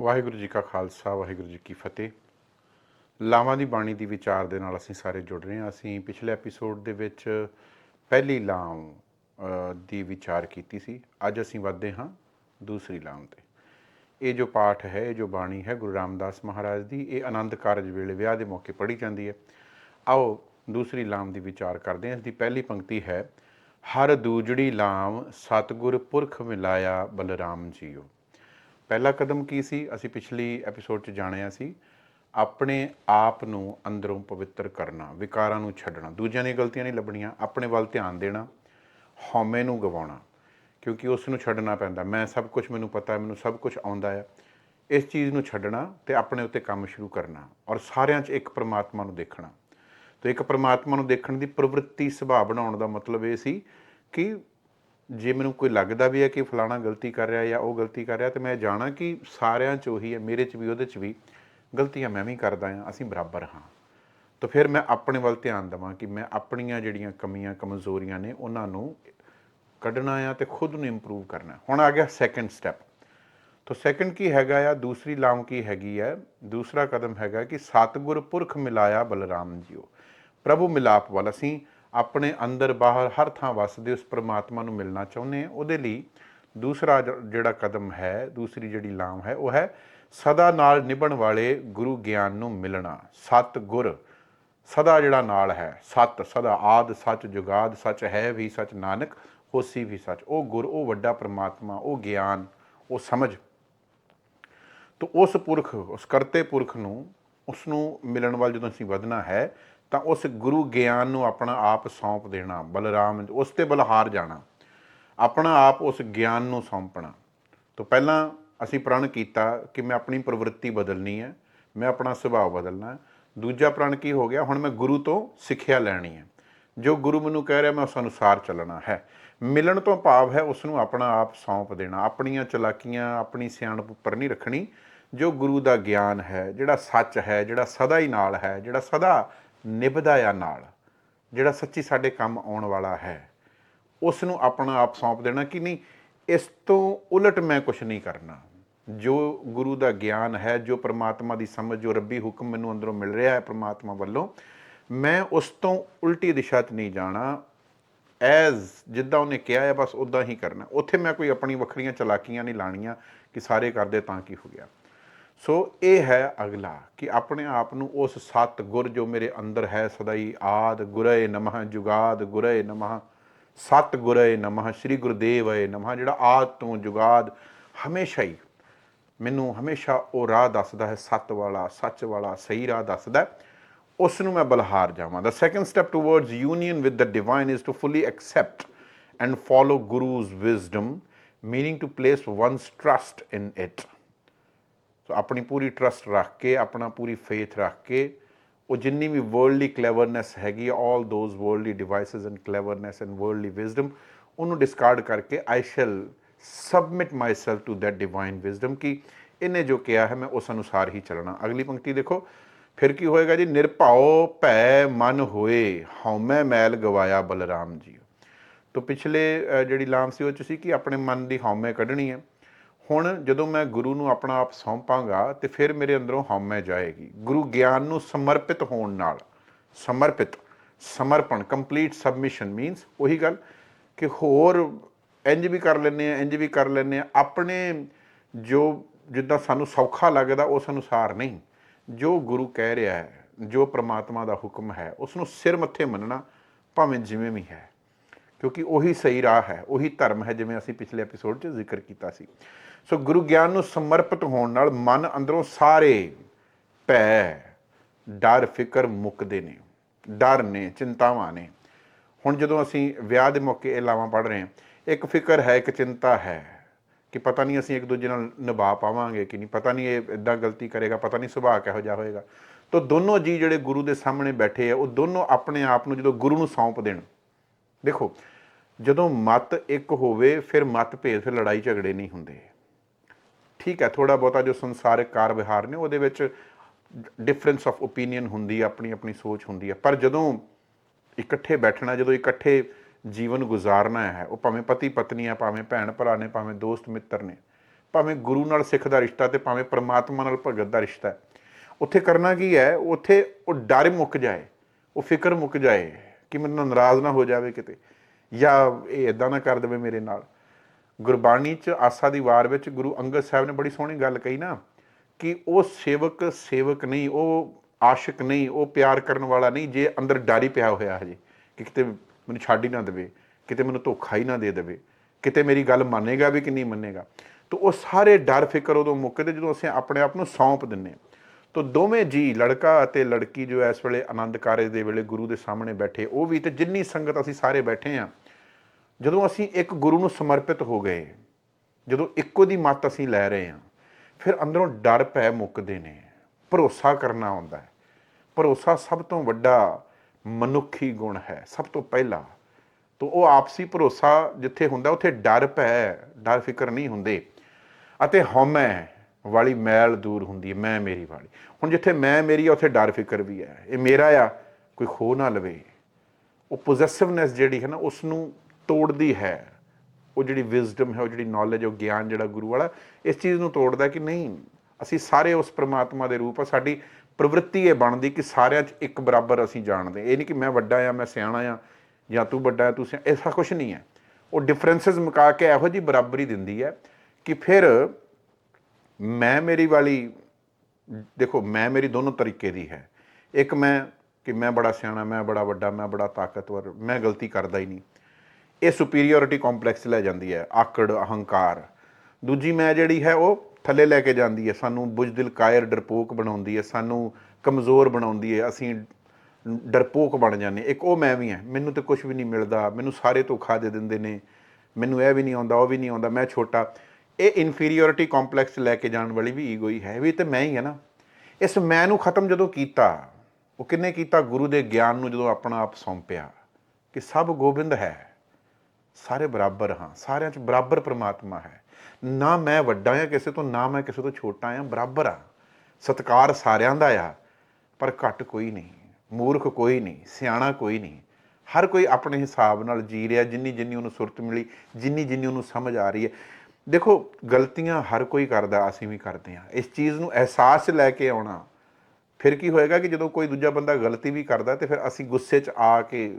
ਵਾਹਿਗੁਰੂ ਜੀ ਕਾ ਖਾਲਸਾ, ਵਾਹਿਗੁਰੂ ਜੀ ਕੀ ਫਤਿਹ। ਲਾਵਾਂ ਦੀ ਬਾਣੀ ਦੀ ਵਿਚਾਰ ਦੇ ਨਾਲ ਅਸੀਂ ਸਾਰੇ ਜੁੜ ਰਹੇ ਹਾਂ। ਅਸੀਂ ਪਿਛਲੇ ਐਪੀਸੋਡ ਦੇ ਵਿੱਚ ਪਹਿਲੀ ਲਾਮ ਦੀ ਵਿਚਾਰ ਕੀਤੀ ਸੀ। ਅੱਜ ਅਸੀਂ ਵਧਦੇ ਹਾਂ ਦੂਸਰੀ ਲਾਮ ਤੇ। ਇਹ ਜੋ ਪਾਠ ਹੈ, ਇਹ ਜੋ ਬਾਣੀ ਹੈ, ਗੁਰੂ ਰਾਮਦਾਸ ਮਹਾਰਾਜ ਦੀ, ਇਹ ਆਨੰਦ ਕਾਰਜ ਵੇਲੇ ਵਿਆਹ ਦੇ ਮੌਕੇ ਪੜ੍ਹੀ ਜਾਂਦੀ ਹੈ। ਆਓ ਦੂਸਰੀ ਲਾਮ ਦੀ ਵਿਚਾਰ ਕਰਦੇ ਹਾਂ। ਇਸ ਦੀ ਪਹਿਲੀ ਪੰਕਤੀ ਹੈ, ਹਰ ਦੂਜੜੀ ਲਾਮ ਸਤਿਗੁਰ ਪੁਰਖ ਮਿਲਾਇਆ ਬਲਰਾਮ ਜੀਓ। ਪਹਿਲਾ ਕਦਮ ਕੀ ਸੀ? ਅਸੀਂ ਪਿਛਲੀ ਐਪੀਸੋਡ 'ਚ ਜਾਣਿਆ ਸੀ, ਆਪਣੇ ਆਪ ਨੂੰ ਅੰਦਰੋਂ ਪਵਿੱਤਰ ਕਰਨਾ, ਵਿਕਾਰਾਂ ਨੂੰ ਛੱਡਣਾ, ਦੂਜਿਆਂ ਦੀਆਂ ਗਲਤੀਆਂ ਨਹੀਂ ਲੱਭਣੀਆਂ, ਆਪਣੇ ਵੱਲ ਧਿਆਨ ਦੇਣਾ, ਹਉਮੈ ਨੂੰ ਗਵਾਉਣਾ, ਕਿਉਂਕਿ ਉਸ ਨੂੰ ਛੱਡਣਾ ਪੈਂਦਾ। ਮੈਂ ਸਭ ਕੁਝ ਮੈਨੂੰ ਪਤਾ ਮੈਨੂੰ ਸਭ ਕੁਝ ਆਉਂਦਾ ਹੈ। ਇਸ ਚੀਜ਼ ਨੂੰ ਛੱਡਣਾ ਤੇ ਆਪਣੇ ਉੱਤੇ ਕੰਮ ਸ਼ੁਰੂ ਕਰਨਾ ਔਰ ਸਾਰਿਆਂ 'ਚ ਇੱਕ ਪਰਮਾਤਮਾ ਨੂੰ ਦੇਖਣਾ। ਤੇ ਇੱਕ ਪਰਮਾਤਮਾ ਨੂੰ ਦੇਖਣ ਦੀ ਪ੍ਰਵਿਰਤੀ, ਸੁਭਾਅ ਬਣਾਉਣ ਦਾ ਮਤਲਬ ਇਹ ਸੀ ਕਿ ਜੇ ਮੈਨੂੰ ਕੋਈ ਲੱਗਦਾ ਵੀ ਹੈ ਕਿ ਫਲਾਣਾ ਗਲਤੀ ਕਰ ਰਿਹਾ ਜਾਂ ਉਹ ਗਲਤੀ ਕਰ ਰਿਹਾ, ਤੇ ਮੈਂ ਜਾਣਾ ਕਿ ਸਾਰਿਆਂ 'ਚ ਉਹੀ ਹੈ, ਮੇਰੇ 'ਚ ਵੀ, ਉਹਦੇ 'ਚ ਵੀ। ਗਲਤੀਆਂ ਮੈਂ ਵੀ ਕਰਦਾ ਹਾਂ, ਅਸੀਂ ਬਰਾਬਰ ਹਾਂ। ਤਾਂ ਫਿਰ ਮੈਂ ਆਪਣੇ ਵੱਲ ਧਿਆਨ ਦੇਵਾਂ ਕਿ ਮੈਂ ਆਪਣੀਆਂ ਜਿਹੜੀਆਂ ਕਮੀਆਂ, ਕਮਜ਼ੋਰੀਆਂ ਨੇ, ਉਹਨਾਂ ਨੂੰ ਕੱਢਣਾ ਆ ਤੇ ਖੁਦ ਨੂੰ ਇੰਪਰੂਵ ਕਰਨਾ। ਹੁਣ ਆ ਗਿਆ ਸੈਕੰਡ ਸਟੈਪ ਤਾਂ ਸੈਕੰਡ ਕੀ ਹੈਗਾ ਆ, ਦੂਸਰੀ ਲਾਮ ਕੀ ਹੈਗੀ ਹੈ ਦੂਸਰਾ ਕਦਮ ਹੈਗਾ ਕਿ ਸਤਿਗੁਰ ਪੁਰਖ ਮਿਲਾਇਆ ਬਲਰਾਮ ਜੀਓ। ਪ੍ਰਭੂ ਮਿਲਾਪ ਵਾਲਾ ਅਸੀਂ ਆਪਣੇ ਅੰਦਰ ਬਾਹਰ ਹਰ ਥਾਂ ਵਸਦੇ ਉਸ ਪ੍ਰਮਾਤਮਾ ਨੂੰ ਮਿਲਣਾ ਚਾਹੁੰਦੇ ਹਾਂ। ਉਹਦੇ ਲਈ ਦੂਸਰਾ ਜਿਹੜਾ ਕਦਮ ਹੈ, ਦੂਸਰੀ ਜਿਹੜੀ ਲਾਮ ਹੈ, ਉਹ ਹੈ ਸਦਾ ਨਾਲ ਨਿਭਣ ਵਾਲੇ ਗੁਰੂ ਗਿਆਨ ਨੂੰ ਮਿਲਣਾ। ਸਤ ਗੁਰ, ਸਦਾ ਜਿਹੜਾ ਨਾਲ ਹੈ, ਸਤ, ਸਦਾ ਆਦ, ਸੱਚ ਜੁਗਾਦ, ਸੱਚ ਹੈ ਵੀ ਸੱਚ ਨਾਨਕ, ਹੋਸੀ ਵੀ ਸੱਚ। ਉਹ ਗੁਰ, ਉਹ ਵੱਡਾ ਪ੍ਰਮਾਤਮਾ, ਉਹ ਗਿਆਨ, ਉਹ ਸਮਝ। ਤੋ ਉਸ ਪੁਰਖ, ਉਸ ਕਰਤੇ ਪੁਰਖ ਨੂੰ, ਉਸ ਨੂੰ ਮਿਲਣ ਵੱਲ ਜਦੋਂ ਅਸੀਂ ਵਧਣਾ ਹੈ ਤਾਂ ਉਸ ਗੁਰੂ ਗਿਆਨ ਨੂੰ ਆਪਣਾ ਆਪ ਸੌਂਪ ਦੇਣਾ, ਬਲਰਾਮ ਉਸ ਤੇ ਬਲਹਾਰ ਜਾਣਾ, ਆਪਣਾ ਆਪ ਉਸ ਗਿਆਨ ਨੂੰ ਸੌਂਪਣਾ। ਤੋਂ ਪਹਿਲਾਂ ਅਸੀਂ ਪ੍ਰਣ ਕੀਤਾ ਕਿ ਮੈਂ ਆਪਣੀ ਪ੍ਰਵਿਰਤੀ ਬਦਲਣੀ ਹੈ, ਮੈਂ ਆਪਣਾ ਸੁਭਾਅ ਬਦਲਣਾ ਦੂਜਾ ਪ੍ਰਣ ਕੀ ਹੋ ਗਿਆ? ਹੁਣ ਮੈਂ ਗੁਰੂ ਤੋਂ ਸਿੱਖਿਆ ਲੈਣੀ ਹੈ। ਜੋ ਗੁਰੂ ਮੈਨੂੰ ਕਹਿ ਰਿਹਾ, ਮੈਂ ਉਸ ਅਨੁਸਾਰ ਚੱਲਣਾ ਹੈ। ਮਿਲਣ ਤੋਂ ਭਾਵ ਹੈ ਉਸ ਨੂੰ ਆਪਣਾ ਆਪ ਸੌਂਪ ਦੇਣਾ। ਆਪਣੀਆਂ ਚਲਾਕੀਆਂ, ਆਪਣੀ ਸਿਆਣਪ ਉੱਪਰ ਨਹੀਂ ਰੱਖਣੀ। ਜੋ ਗੁਰੂ ਦਾ ਗਿਆਨ ਹੈ, ਜਿਹੜਾ ਸੱਚ ਹੈ, ਜਿਹੜਾ ਸਦਾ ਹੀ ਨਾਲ ਹੈ, ਜਿਹੜਾ ਸਦਾ ਨਿਭਦਾ ਆ ਨਾਲ, ਜਿਹੜਾ ਸੱਚੀ ਸਾਡੇ ਕੰਮ ਆਉਣ ਵਾਲਾ ਹੈ ਉਸ ਨੂੰ ਆਪਣਾ ਆਪ ਸੌਂਪ ਦੇਣਾ ਕਿ ਨਹੀਂ, ਇਸ ਤੋਂ ਉਲਟ ਮੈਂ ਕੁਝ ਨਹੀਂ ਕਰਨਾ। ਜੋ ਗੁਰੂ ਦਾ ਗਿਆਨ ਹੈ, ਜੋ ਪ੍ਰਮਾਤਮਾ ਦੀ ਸਮਝ, ਜੋ ਰੱਬੀ ਹੁਕਮ ਮੈਨੂੰ ਅੰਦਰੋਂ ਮਿਲ ਰਿਹਾ ਹੈ ਪ੍ਰਮਾਤਮਾ ਵੱਲੋਂ, ਮੈਂ ਉਸ ਤੋਂ ਉਲਟੀ ਦਿਸ਼ਾ 'ਚ ਨਹੀਂ ਜਾਣਾ। ਐਜ਼ ਜਿੱਦਾਂ ਉਹਨੇ ਕਿਹਾ ਹੈ, ਬਸ ਉਦਾਂ ਹੀ ਕਰਨਾ। ਉੱਥੇ ਮੈਂ ਕੋਈ ਆਪਣੀ ਵੱਖਰੀਆਂ ਚਲਾਕੀਆਂ ਨਹੀਂ ਲਾਣੀਆਂ ਕਿ ਸਾਰੇ ਕਰਦੇ ਤਾਂ ਕੀ ਹੋ ਗਿਆ। ਸੋ ਇਹ ਹੈ ਅਗਲਾ ਕਿ ਆਪਣੇ ਆਪ ਨੂੰ ਉਸ ਸਤ ਗੁਰ ਜੋ ਮੇਰੇ ਅੰਦਰ ਹੈ ਸਦਾਈ ਆਦ ਗੁਰੇ ਨਮਹ ਜੁਗਾਦ ਗੁਰੇ ਨਮਹ ਸਤ ਗੁਰੇ ਨਮಃ, ਸ੍ਰੀ ਗੁਰਦੇਵ ਗੁਰਦੇਵਏ ਨਮਹ ਜਿਹੜਾ ਆਦ ਤੋਂ ਜੁਗਾਦ ਹਮੇਸ਼ਾ ਹੀ ਮੈਨੂੰ ਹਮੇਸ਼ਾ ਉਹ ਰਾਹ ਦੱਸਦਾ ਹੈ, ਸੱਤ ਵਾਲਾ, ਸੱਚ ਵਾਲਾ, ਸਹੀ ਰਾਹ ਦੱਸਦਾ ਉਸ ਨੂੰ ਮੈਂ ਬਲਹਾਰ ਜਾਵਾਂ। ਦਾ second step towards union with the divine is to fully accept and follow Guru's wisdom meaning to place one's trust in it so ਆਪਣੀ ਪੂਰੀ ਟਰਸਟ ਰੱਖ ਕੇ, ਆਪਣਾ ਪੂਰੀ ਫੇਥ ਰੱਖ ਕੇ, ਉਹ ਜਿੰਨੀ ਵੀ ਵਰਲਡਲੀ ਕਲੇਵਰਨੈਸ ਹੈਗੀ all those worldly devices and cleverness and worldly wisdom ਉਹਨੂੰ discard ਕਰਕੇ I shall submit myself to that divine wisdom ਕਿ ਇਹਨੇ ਜੋ ਕਿਹਾ ਹੈ, ਮੈਂ ਉਸ ਅਨੁਸਾਰ ਹੀ ਚੱਲਣਾ। ਅਗਲੀ ਪੰਕਤੀ ਦੇਖੋ, ਫਿਰ ਕੀ ਹੋਏਗਾ ਜੀ? ਨਿਰਭਉ ਭੈ ਮਨ ਹੋਏ, ਹਉਮੈ ਮੈਲ ਗਵਾਇਆ ਬਲਰਾਮ ਜੀ ਤੋ ਪਿਛਲੇ ਜਿਹੜੀ ਲਾਮ ਸੀ ਉਹ ਚ ਸੀ ਕਿ ਆਪਣੇ ਮਨ ਦੀ ਹਉਮੈ ਕੱਢਣੀ ਹੈ। ਹੁਣ ਜਦੋਂ ਮੈਂ ਗੁਰੂ ਨੂੰ ਆਪਣਾ ਆਪ ਸੌਂਪਾਂਗਾ ਤੇ ਫਿਰ ਮੇਰੇ ਅੰਦਰੋਂ ਹਉਮੈ ਜਾਏਗੀ। ਗੁਰੂ ਗਿਆਨ ਨੂੰ ਸਮਰਪਿਤ ਹੋਣ ਨਾਲ, ਸਮਰਪਿਤ, ਸਮਰਪਣ ਕੰਪਲੀਟ ਸਬਮਿਸ਼ਨ ਮੀਨਸ ਉਹੀ ਗੱਲ ਕਿ ਹੋਰ ਇੰਜ ਵੀ ਕਰ ਲੈਂਦੇ ਆ ਇੰਜ ਵੀ ਕਰ ਲੈਂਦੇ ਆ ਆਪਣੇ ਜੋ ਜਿੱਦਾਂ ਸਾਨੂੰ ਸੌਖਾ ਲੱਗਦਾ ਉਸ ਅਨੁਸਾਰ ਨਹੀਂ। ਜੋ ਗੁਰੂ ਕਹਿ ਰਿਹਾ ਹੈ, ਜੋ ਪ੍ਰਮਾਤਮਾ ਦਾ ਹੁਕਮ ਹੈ ਉਸ ਨੂੰ ਸਿਰ ਮੱਥੇ ਮੰਨਣਾ ਭਾਵੇਂ ਜਿਵੇਂ ਵੀ ਹੈ। ਕਿਉਂਕਿ ਉਹੀ ਸਹੀ ਰਾਹ ਹੈ, ਉਹੀ ਧਰਮ ਹੈ, ਜਿਵੇਂ ਅਸੀਂ ਪਿਛਲੇ ਐਪੀਸੋਡ 'ਚ ਜ਼ਿਕਰ ਕੀਤਾ ਸੀ। ਸੋ ਗੁਰੂ ਗਿਆਨ ਨੂੰ ਸਮਰਪਿਤ ਹੋਣ ਨਾਲ ਮਨ ਅੰਦਰੋਂ ਸਾਰੇ ਭੈ, ਡਰ, ਫਿਕਰ ਮੁੱਕਦੇ ਨੇ, ਡਰ ਨੇ, ਚਿੰਤਾਵਾਂ ਨੇ। ਹੁਣ ਜਦੋਂ ਅਸੀਂ ਵਿਆਹ ਦੇ ਮੌਕੇ ਇਹ ਲਾਵਾਂ ਪੜ ਰਹੇ ਹਾਂ, ਇੱਕ ਫਿਕਰ ਹੈ, ਇੱਕ ਚਿੰਤਾ ਹੈ ਕਿ ਪਤਾ ਨਹੀਂ ਅਸੀਂ ਇੱਕ ਦੂਜੇ ਨਾਲ ਨਿਭਾ ਪਾਵਾਂਗੇ ਕਿ ਨਹੀਂ, ਪਤਾ ਨਹੀਂ ਇਹ ਇਦਾਂ ਗਲਤੀ ਕਰੇਗਾ, ਪਤਾ ਨਹੀਂ ਸੁਭਾਅ ਕਿਹੋ ਜਿਹਾ ਹੋਏਗਾ। ਤਾਂ ਦੋਨੋਂ ਜੀ ਜਿਹੜੇ ਗੁਰੂ ਦੇ ਸਾਹਮਣੇ ਬੈਠੇ ਆ, ਉਹ ਦੋਨੋਂ ਆਪਣੇ ਆਪ ਨੂੰ ਜਦੋਂ ਗੁਰੂ ਨੂੰ ਸੌਂਪ ਦੇਣ, ਦੇਖੋ, ਜਦੋਂ ਮਤ ਇੱਕ ਹੋਵੇ, ਫਿਰ ਮਤ ਭੇਦ ਫਿਰ ਲੜਾਈ ਝਗੜੇ ਨਹੀਂ ਹੁੰਦੇ। ਠੀਕ ਹੈ ਥੋੜਾ ਬਹੁਤਾ ਜੋ ਸੰਸਾਰਿਕ ਕਾਰ ਵਿਹਾਰ ਨੇ, ਉਹਦੇ ਵਿੱਚ ਡਿਫਰੈਂਸ ਆਫ ਓਪੀਨੀਅਨ ਹੁੰਦੀ ਹੈ, ਆਪਣੀ ਆਪਣੀ ਸੋਚ ਹੁੰਦੀ ਹੈ। ਪਰ ਜਦੋਂ ਇਕੱਠੇ ਬੈਠਣਾ, ਜਦੋਂ ਇਕੱਠੇ ਜੀਵਨ ਗੁਜ਼ਾਰਨਾ ਹੈ, ਉਹ ਭਾਵੇਂ ਪਤੀ ਪਤਨੀ ਆ ਭਾਵੇਂ ਭੈਣ ਭਰਾ ਨੇ, ਭਾਵੇਂ ਦੋਸਤ ਮਿੱਤਰ ਨੇ, ਭਾਵੇਂ ਗੁਰੂ ਨਾਲ ਸਿੱਖ ਦਾ ਰਿਸ਼ਤਾ ਤੇ ਭਾਵੇਂ ਪਰਮਾਤਮਾ ਨਾਲ ਭਗਤ ਦਾ ਰਿਸ਼ਤਾ ਹੈ, ਉੱਥੇ ਕਰਨਾ ਕੀ ਹੈ, ਉੱਥੇ ਉਹ ਡਰ ਮੁੱਕ ਜਾਏ, ਉਹ ਫਿਕਰ ਮੁੱਕ ਜਾਏ ਕਿ ਮੈਨੂੰ ਨਾਰਾਜ਼ ਨਾ ਹੋ ਜਾਵੇ ਕਿਤੇ, ਜਾਂ ਇਹ ਇਦਾਂ ਨਾ ਕਰ ਦੇਵੇ ਮੇਰੇ ਨਾਲ। ਗੁਰਬਾਣੀ ਚ ਆਸਾ ਦੀ ਵਾਰ ਵਿੱਚ ਗੁਰੂ ਅੰਗਦ ਸਾਹਿਬ ਨੇ ਬੜੀ ਸੋਹਣੀ ਗੱਲ ਕਹੀ ਨਾ, ਕਿ ਉਹ ਸੇਵਕ ਸੇਵਕ ਨਹੀਂ, ਉਹ ਆਸ਼ਿਕ ਨਹੀਂ, ਉਹ ਪਿਆਰ ਕਰਨ ਵਾਲਾ ਨਹੀਂ, ਜੇ ਅੰਦਰ ਡਾਰੀ ਪਿਆ ਹੋਇਆ ਹਜੇ, ਕਿ ਕਿਤੇ ਮੈਨੂੰ ਛੱਡ ਹੀ ਨਾ ਦੇਵੇ, ਕਿਤੇ ਮੈਨੂੰ ਧੋਖਾ ਹੀ ਨਾ ਦੇ ਦੇਵੇ, ਕਿਤੇ ਮੇਰੀ ਗੱਲ ਮੰਨੇਗਾ ਵੀ ਕਿ ਨਹੀਂ ਮੰਨੇਗਾ। ਤਾਂ ਉਹ ਸਾਰੇ ਡਰ ਫਿਕਰ ਉਦੋਂ ਮੁੱਕਦੇ ਜਦੋਂ ਅਸੀਂ ਆਪਣੇ ਆਪ ਨੂੰ ਸੌਂਪ ਦਿੰਨੇ ਹਾਂ। ਤੋ ਦੋਵੇਂ ਜੀ, ਲੜਕਾ ਅਤੇ ਲੜਕੀ ਜੋ ਇਸ ਵੇਲੇ ਆਨੰਦ ਕਾਰਜ ਦੇ ਵੇਲੇ ਗੁਰੂ ਦੇ ਸਾਹਮਣੇ ਬੈਠੇ, ਉਹ ਵੀ ਤੇ ਜਿੰਨੀ ਸੰਗਤ ਅਸੀਂ ਸਾਰੇ ਬੈਠੇ ਆ ਜਦੋਂ ਅਸੀਂ ਇੱਕ ਗੁਰੂ ਨੂੰ ਸਮਰਪਿਤ ਹੋ ਗਏ, ਜਦੋਂ ਇੱਕੋ ਦੀ ਮੱਤ ਅਸੀਂ ਲੈ ਰਹੇ ਹਾਂ, ਫਿਰ ਅੰਦਰੋਂ ਡਰ ਪੈ ਮੁੱਕਦੇ ਨੇ। ਭਰੋਸਾ ਕਰਨਾ ਆਉਂਦਾ ਹੈ। ਭਰੋਸਾ ਸਭ ਤੋਂ ਵੱਡਾ ਮਨੁੱਖੀ ਗੁਣ ਹੈ, ਸਭ ਤੋਂ ਪਹਿਲਾ। ਤੋ ਉਹ ਆਪਸੀ ਭਰੋਸਾ ਜਿੱਥੇ ਹੁੰਦਾ, ਉੱਥੇ ਡਰ ਪੈ, ਡਰ ਫਿਕਰ ਨਹੀਂ ਹੁੰਦੇ। ਅਤੇ ਹਉਮੈ ਵਾਲੀ ਮੈਲ ਦੂਰ ਹੁੰਦੀ ਹੈ, ਮੈਂ ਮੇਰੀ ਵਾਲੀ। ਹੁਣ ਜਿੱਥੇ ਮੈਂ ਮੇਰੀ ਆ, ਉੱਥੇ ਡਰ ਫਿਕਰ ਵੀ ਹੈ। ਇਹ ਮੇਰਾ ਆ, ਕੋਈ ਖੋ ਨਾ ਲਵੇ। ਉਹ ਪੋਜੈਸਿਵਨੈਸ ਜਿਹੜੀ ਹੈ ਨਾ ਉਸ ਨੂੰ ਤੋੜਦੀ ਹੈ। ਉਹ ਜਿਹੜੀ ਵਿਜ਼ਡਮ ਹੈ, ਉਹ ਜਿਹੜੀ ਨੌਲੇਜ ਉਹ ਗਿਆਨ ਜਿਹੜਾ ਗੁਰੂ ਵਾਲਾ, ਇਸ ਚੀਜ਼ ਨੂੰ ਤੋੜਦਾ ਕਿ ਨਹੀਂ? ਅਸੀਂ ਸਾਰੇ ਉਸ ਪ੍ਰਮਾਤਮਾ ਦੇ ਰੂਪ ਆ। ਸਾਡੀ ਪ੍ਰਵೃತ್ತಿ ਇਹ ਬਣਦੀ ਕਿ ਸਾਰਿਆਂ 'ਚ ਇੱਕ ਬਰਾਬਰ ਅਸੀਂ ਜਾਣਦੇ। ਇਹ ਨਹੀਂ ਕਿ ਮੈਂ ਵੱਡਾ ਆ, ਮੈਂ ਸਿਆਣਾ ਆ, ਜਾਂ ਤੂੰ ਵੱਡਾ ਆ, ਤੂੰ ਸਿਆ ਐਸਾ ਕੁਝ ਨਹੀਂ ਹੈ। ਉਹ ਡਿਫਰੈਂਸਸ ਮੁਕਾ ਕੇ ਇਹੋ ਜੀ ਬਰਾਬਰੀ ਦਿੰਦੀ ਹੈ ਕਿ ਫਿਰ ਮੈਂ ਮੇਰੀ ਵਾਲੀ, ਦੇਖੋ, ਮੈਂ ਮੇਰੀ ਦੋਨੋਂ ਤਰੀਕੇ ਦੀ ਹੈ। ਇੱਕ ਮੈਂ ਕਿ ਮੈਂ ਬੜਾ ਸਿਆਣਾ, ਮੈਂ ਬੜਾ ਵੱਡਾ, ਮੈਂ ਬੜਾ ਤਾਕਤਵਰ, ਮੈਂ ਗਲਤੀ ਕਰਦਾ ਹੀ ਨਹੀਂ। ਇਹ ਸੁਪੀਰੀਓਰਿਟੀ ਕੰਪਲੈਕਸ ਲੈ ਜਾਂਦੀ ਹੈ, ਆਕੜ, ਅਹੰਕਾਰ। ਦੂਜੀ ਮੈਂ ਜਿਹੜੀ ਹੈ ਉਹ ਥੱਲੇ ਲੈ ਕੇ ਜਾਂਦੀ ਹੈ, ਸਾਨੂੰ ਬੁਝਦਿਲ ਕਾਇਰ ਡਰਪੋਕ ਬਣਾਉਂਦੀ ਹੈ, ਸਾਨੂੰ ਕਮਜ਼ੋਰ ਬਣਾਉਂਦੀ ਹੈ, ਅਸੀਂ ਡਰਪੋਕ ਬਣ ਜਾਂਦੇ ਇੱਕ ਉਹ ਮੈਂ ਵੀ ਹਾਂ, ਮੈਨੂੰ ਤੇ ਕੁਝ ਵੀ ਨਹੀਂ ਮਿਲਦਾ, ਮੈਨੂੰ ਸਾਰੇ ਧੋਖਾ ਦੇ ਦਿੰਦੇ ਨੇ, ਮੈਨੂੰ ਇਹ ਵੀ ਨਹੀਂ ਆਉਂਦਾ, ਉਹ ਵੀ ਨਹੀਂ ਆਉਂਦਾ, ਮੈਂ ਛੋਟਾ। ਇਹ ਇਨਫੀਰੀਓਰਿਟੀ ਕੰਪਲੈਕਸ ਲੈ ਕੇ ਜਾਣ ਵਾਲੀ ਵੀ ਈਗੋ ਹੀ ਹੈ ਵੀ ਤੇ ਮੈਂ ਹੀ ਹੈ ਨਾ। ਇਸ ਮੈਂ ਨੂੰ ਖਤਮ ਜਦੋਂ ਕੀਤਾ, ਉਹ ਕਿੰਨੇ ਕੀਤਾ? ਗੁਰੂ ਦੇ ਗਿਆਨ ਨੂੰ ਜਦੋਂ ਆਪਣਾ ਆਪ ਸੌਂਪਿਆ, ਕਿ ਸਭ ਗੋਬਿੰਦ ਹੈ। ਸਾਰੇ ਬਰਾਬਰ ਹਾਂ, ਸਾਰਿਆਂ 'ਚ ਬਰਾਬਰ ਪ੍ਰਮਾਤਮਾ ਹੈ। ਨਾ ਮੈਂ ਵੱਡਾ ਹਾਂ ਕਿਸੇ ਤੋਂ, ਨਾ ਮੈਂ ਕਿਸੇ ਤੋਂ ਛੋਟਾ ਹਾਂ, ਬਰਾਬਰ ਹਾਂ। ਸਤਕਾਰ ਸਾਰਿਆਂ ਦਾ ਆ, ਪਰ ਘੱਟ ਕੋਈ ਨਹੀਂ, ਮੂਰਖ ਕੋਈ ਨਹੀਂ, ਸਿਆਣਾ ਕੋਈ ਨਹੀਂ। ਹਰ ਕੋਈ ਆਪਣੇ ਹਿਸਾਬ ਨਾਲ ਜੀ ਰਿਹਾ, ਜਿੰਨੀ ਜਿੰਨੀ ਉਹਨੂੰ ਸੁਰਤ ਮਿਲੀ, ਜਿੰਨੀ ਜਿੰਨੀ ਉਹਨੂੰ ਸਮਝ ਆ ਰਹੀ ਹੈ। ਦੇਖੋ, ਗਲਤੀਆਂ ਹਰ ਕੋਈ ਕਰਦਾ, ਅਸੀਂ ਵੀ ਕਰਦੇ ਹਾਂ। ਇਸ ਚੀਜ਼ ਨੂੰ ਅਹਿਸਾਸ 'ਚ ਲੈ ਕੇ ਆਉਣਾ, ਫਿਰ ਕੀ ਹੋਏਗਾ ਕਿ ਜਦੋਂ ਕੋਈ ਦੂਜਾ ਬੰਦਾ ਗਲਤੀ ਵੀ ਕਰਦਾ, ਤੇ ਫਿਰ ਅਸੀਂ ਗੁੱਸੇ 'ਚ ਆ ਕੇ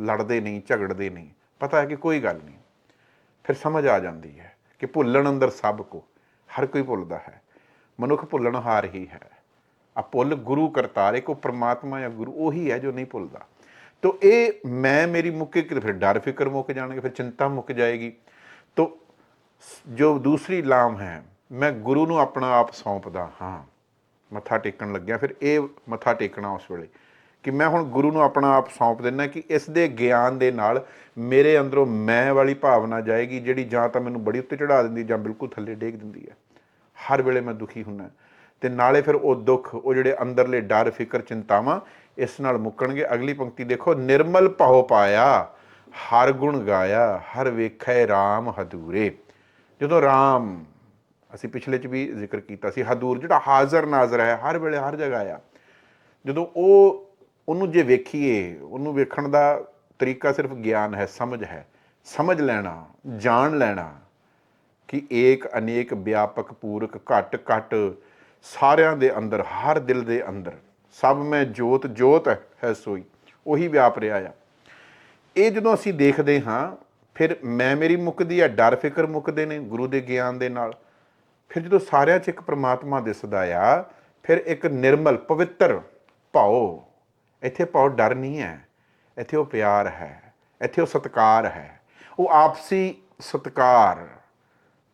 ਲੜਦੇ ਨਹੀਂ, ਝਗੜਦੇ ਨਹੀਂ। ਪਤਾ ਹੈ ਕਿ ਕੋਈ ਗੱਲ ਨਹੀਂ। ਫਿਰ ਸਮਝ ਆ ਜਾਂਦੀ ਹੈ ਕਿ ਭੁੱਲਣ ਅੰਦਰ ਸਭ ਕੋ, ਹਰ ਕੋਈ ਭੁੱਲਦਾ ਹੈ। ਮਨੁੱਖ ਭੁੱਲਣ ਹਾਰ ਹੀ ਹੈ। ਆ ਭੁੱਲ ਗੁਰੂ ਕਰਤਾਰੇ ਕੋ ਪ੍ਰਮਾਤਮਾ ਜਾਂ ਗੁਰੂ, ਉਹੀ ਹੈ ਜੋ ਨਹੀਂ ਭੁੱਲਦਾ। ਤੋ ਇਹ ਮੈਂ ਮੇਰੀ ਮੁੱਕੇ ਕਿ ਫਿਰ ਡਰ ਫਿਕਰ ਮੁੱਕ ਜਾਣਗੇ, ਫਿਰ ਚਿੰਤਾ ਮੁੱਕ ਜਾਏਗੀ। ਤੋ ਜੋ ਦੂਸਰੀ ਲਾਮ ਹੈ, ਮੈਂ ਗੁਰੂ ਨੂੰ ਆਪਣਾ ਆਪ ਸੌਂਪਦਾ ਹਾਂ। ਮੱਥਾ ਟੇਕਣ ਲੱਗਿਆ, ਫਿਰ ਇਹ ਮੱਥਾ ਟੇਕਣਾ ਉਸ ਵੇਲੇ। ਕਿ ਮੈਂ ਹੁਣ ਗੁਰੂ ਨੂੰ ਆਪਣਾ ਆਪ ਸੌਂਪ ਦਿੰਦਾ ਕਿ ਇਸ ਦੇ ਗਿਆਨ ਦੇ ਨਾਲ ਮੇਰੇ ਅੰਦਰੋਂ ਮੈਂ ਵਾਲੀ ਭਾਵਨਾ ਜਾਏਗੀ, ਜਿਹੜੀ ਜਾਂ ਤਾਂ ਮੈਨੂੰ ਬੜੀ ਉੱਤੇ ਚੜਾ ਦਿੰਦੀ ਜਾਂ ਬਿਲਕੁਲ ਥੱਲੇ ਡੇਗ ਦਿੰਦੀ ਹੈ। ਹਰ ਵੇਲੇ ਮੈਂ ਦੁਖੀ ਹੁੰਨਾ ਤੇ ਨਾਲੇ ਫਿਰ ਉਹ ਦੁੱਖ, ਉਹ ਜਿਹੜੇ ਅੰਦਰਲੇ ਡਰ, ਫਿਕਰ, ਚਿੰਤਾਵਾਂ ਇਸ ਨਾਲ ਮੁੱਕਣਗੇ। ਅਗਲੀ ਪੰਕਤੀ ਦੇਖੋ, ਨਿਰਮਲ ਭਉ ਪਾਇਆ, ਹਰ ਗੁਣ ਗਾਇਆ, ਹਰ ਵੇਖੈ RAM ਹਦੂਰੇ ਜਦੋਂ RAM ਅਸੀਂ ਪਿਛਲੇ ਚ ਵੀ ਜ਼ਿਕਰ ਕੀਤਾ ਸੀ ਹਦੂਰ ਜਿਹੜਾ ਹਾਜ਼ਰ ਨਾਜ਼ਰ ਹੈ, ਹਰ ਵੇਲੇ ਹਰ ਜਗ੍ਹਾ ਆ। ਜਦੋਂ ਉਹ ਉਹਨੂੰ ਜੇ ਵੇਖੀਏ, ਉਹਨੂੰ ਵੇਖਣ ਦਾ ਤਰੀਕਾ ਸਿਰਫ ਗਿਆਨ ਹੈ, ਸਮਝ ਹੈ। ਸਮਝ ਲੈਣਾ, ਜਾਣ ਲੈਣਾ ਕਿ ਏਕ, ਅਨੇਕ, ਵਿਆਪਕ, ਪੂਰਕ, ਘਟ ਘਟ ਸਾਰਿਆਂ ਦੇ ਅੰਦਰ, ਹਰ ਦਿਲ ਦੇ ਅੰਦਰ, ਸਭ ਮੈਂ ਜੋਤ ਜੋਤ ਹੈ ਸੋਈ, ਉਹੀ ਵਿਆਪ ਰਿਹਾ ਆ। ਇਹ ਜਦੋਂ ਅਸੀਂ ਦੇਖਦੇ ਹਾਂ, ਫਿਰ ਮੈਂ ਮੇਰੀ ਮੁੱਕਦੀ ਆ, ਡਰ ਫਿਕਰ ਮੁੱਕਦੇ ਨੇ ਗੁਰੂ ਦੇ ਗਿਆਨ ਦੇ ਨਾਲ। ਫਿਰ ਜਦੋਂ ਸਾਰਿਆਂ 'ਚ ਇੱਕ ਪ੍ਰਮਾਤਮਾ ਦਿਸਦਾ ਆ, ਫਿਰ ਇੱਕ ਨਿਰਮਲ, ਪਵਿੱਤਰ ਭਾਉ ਇੱਥੇ ਭਾਉ ਡਰ ਨਹੀਂ ਹੈ, ਇੱਥੇ ਉਹ ਪਿਆਰ ਹੈ, ਇੱਥੇ ਉਹ ਸਤਕਾਰ ਹੈ। ਉਹ ਆਪਸੀ ਸਤਕਾਰ,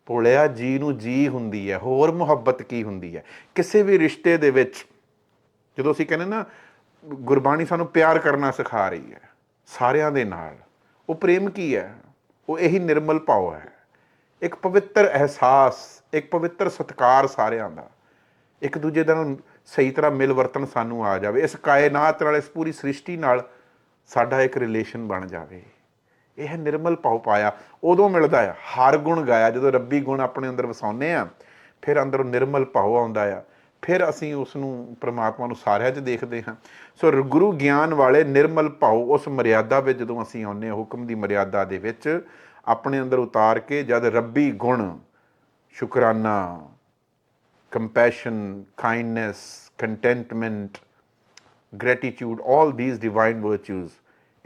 ਭੋਲਿਆ ਜੀ ਨੂੰ ਜੀ ਹੁੰਦੀ ਹੈ, ਹੋਰ ਮੁਹੱਬਤ ਕੀ ਹੁੰਦੀ ਹੈ? ਕਿਸੇ ਵੀ ਰਿਸ਼ਤੇ ਦੇ ਵਿੱਚ ਜਦੋਂ ਅਸੀਂ ਕਹਿੰਦੇ ਨਾ, ਗੁਰਬਾਣੀ ਸਾਨੂੰ ਪਿਆਰ ਕਰਨਾ ਸਿਖਾ ਰਹੀ ਹੈ, ਸਾਰਿਆਂ ਦੇ ਨਾਲ। ਉਹ ਪ੍ਰੇਮ ਕੀ ਹੈ? ਉਹ ਇਹੀ ਨਿਰਮਲ ਭਾਵ ਹੈ। ਇੱਕ ਪਵਿੱਤਰ ਅਹਿਸਾਸ, ਇੱਕ ਪਵਿੱਤਰ ਸਤਕਾਰ ਸਾਰਿਆਂ ਦਾ। ਇੱਕ ਦੂਜੇ ਦੇ ਨਾਲ ਸਹੀ ਤਰ੍ਹਾਂ ਮਿਲ ਵਰਤਨ ਸਾਨੂੰ ਆ ਜਾਵੇ। ਇਸ ਕਾਇਨਾਤ ਨਾਲ, ਇਸ ਪੂਰੀ ਸ੍ਰਿਸ਼ਟੀ ਨਾਲ ਸਾਡਾ ਇੱਕ ਰਿਲੇਸ਼ਨ ਬਣ ਜਾਵੇ। ਇਹ ਨਿਰਮਲ ਭਾਉ ਪਾਇਆ। ਉਦੋਂ ਮਿਲਦਾ ਆ, ਹਰ ਗੁਣ ਗਾਇਆ। ਜਦੋਂ ਰੱਬੀ ਗੁਣ ਆਪਣੇ ਅੰਦਰ ਵਸਾਉਂਦੇ ਆ, ਫਿਰ ਅੰਦਰੋਂ ਨਿਰਮਲ ਭਾਉ ਆਉਂਦਾ ਆ। ਫਿਰ ਅਸੀਂ ਉਸ ਨੂੰ ਪ੍ਰਮਾਤਮਾ ਨੂੰ ਸਾਰਿਆਂ 'ਚ ਦੇਖਦੇ ਹਾਂ। ਸੋ ਗੁਰੂ ਗਿਆਨ ਵਾਲੇ ਨਿਰਮਲ ਭਾਉ ਉਸ ਮਰਿਆਦਾ ਵਿੱਚ ਜਦੋਂ ਅਸੀਂ ਆਉਂਦੇ ਹਾਂ, ਹੁਕਮ ਦੀ ਮਰਿਆਦਾ ਦੇ ਵਿੱਚ, ਆਪਣੇ ਅੰਦਰ ਉਤਾਰ ਕੇ ਜਦ ਰੱਬੀ ਗੁਣ, ਸ਼ੁਕਰਾਨਾ compassion, kindness, contentment, gratitude, all these divine virtues.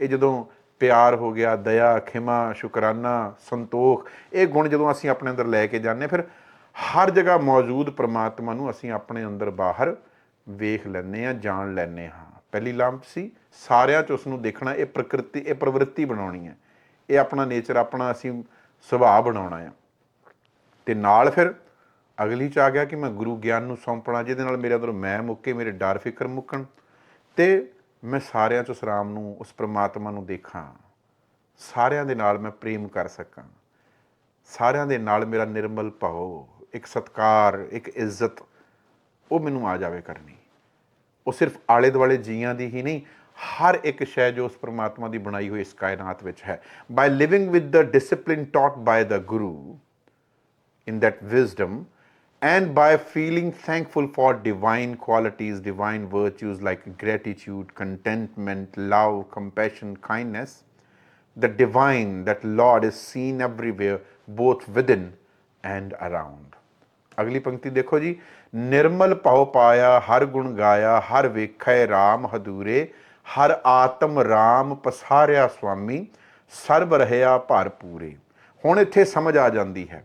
ਇਹ ਜਦੋਂ ਪਿਆਰ ਹੋ ਗਿਆ ਦਇਆ ਖਿਮਾ ਸ਼ੁਕਰਾਨਾ ਸੰਤੋਖ ਇਹ ਗੁਣ ਜਦੋਂ ਅਸੀਂ ਆਪਣੇ ਅੰਦਰ ਲੈ ਕੇ ਜਾਂਦੇ ਹਾਂ, ਫਿਰ ਹਰ ਜਗ੍ਹਾ ਮੌਜੂਦ ਪ੍ਰਮਾਤਮਾ ਨੂੰ ਅਸੀਂ ਆਪਣੇ ਅੰਦਰ ਬਾਹਰ ਵੇਖ ਲੈਂਦੇ ਹਾਂ ਜਾਣ ਲੈਂਦੇ ਹਾਂ। ਪਹਿਲੀ ਲਾਂਪ ਸੀ ਸਾਰਿਆਂ 'ਚ ਉਸ ਨੂੰ ਦੇਖਣਾ ਇਹ ਪ੍ਰਕਿਰਤੀ ਇਹ ਪ੍ਰਵਿਰਤੀ ਬਣਾਉਣੀ ਹੈ। ਇਹ ਆਪਣਾ ਨੇਚਰ ਆਪਣਾ ਅਸੀਂ ਸੁਭਾਅ ਬਣਾਉਣਾ ਹੈ। ਤੇ ਨਾਲ ਫਿਰ ਅਗਲੀ ਚ ਆ ਗਿਆ ਕਿ ਮੈਂ ਗੁਰੂ ਗਿਆਨ ਨੂੰ ਸੌਂਪਣਾ, ਜਿਹਦੇ ਨਾਲ ਮੇਰੇ ਅੰਦਰ ਮੈਂ ਮੁੱਕੇ ਮੇਰੇ ਡਰ ਫਿਕਰ ਮੁੱਕਣ ਤੇ ਮੈਂ ਸਾਰਿਆਂ ਚ ਉਸ ਰਾਮ ਨੂੰ, ਉਸ ਪ੍ਰਮਾਤਮਾ ਨੂੰ ਦੇਖਾਂ। ਸਾਰਿਆਂ ਦੇ ਨਾਲ ਮੈਂ ਪ੍ਰੇਮ ਕਰ ਸਕਾਂ। ਸਾਰਿਆਂ ਦੇ ਨਾਲ ਮੇਰਾ ਨਿਰਮਲ ਭਾਵ ਇੱਕ ਸਤਕਾਰ, ਇੱਕ ਇੱਜ਼ਤ, ਉਹ ਮੈਨੂੰ ਆ ਜਾਵੇ ਕਰਨੀ। ਉਹ ਸਿਰਫ ਆਲੇ ਦੁਆਲੇ ਜੀਆਂ ਦੀ ਹੀ ਨਹੀਂ, ਹਰ ਇੱਕ ਸ਼ੈ ਜੋ ਉਸ ਪ੍ਰਮਾਤਮਾ ਦੀ ਬਣਾਈ ਹੋਈ ਇਸ ਕਾਇਨਾਤ ਵਿੱਚ ਹੈ। By living with the discipline taught by the Guru in that wisdom and by feeling thankful for divine qualities, divine virtues like gratitude, contentment, love, compassion, kindness, the divine, that Lord is seen everywhere, both within and around. ਅਗਲੀ ਪੰਕਤੀ ਦੇਖੋ ਜੀ ਨਿਰਮਲ ਭਉ ਪਾਇਆ ਹਰ ਗੁਣ ਗਾਇਆ ਹਰ ਵੇਖੈ RAM ਹਦੂਰੇ ਹਰ ਆਤਮ RAM ਪਸਾਰਿਆ ਸੁਆਮੀ ਸਰਬ ਰਹਿਆ ਭਰ ਪੂਰੇ ਹੁਣ ਇੱਥੇ ਸਮਝ ਆ ਜਾਂਦੀ ਹੈ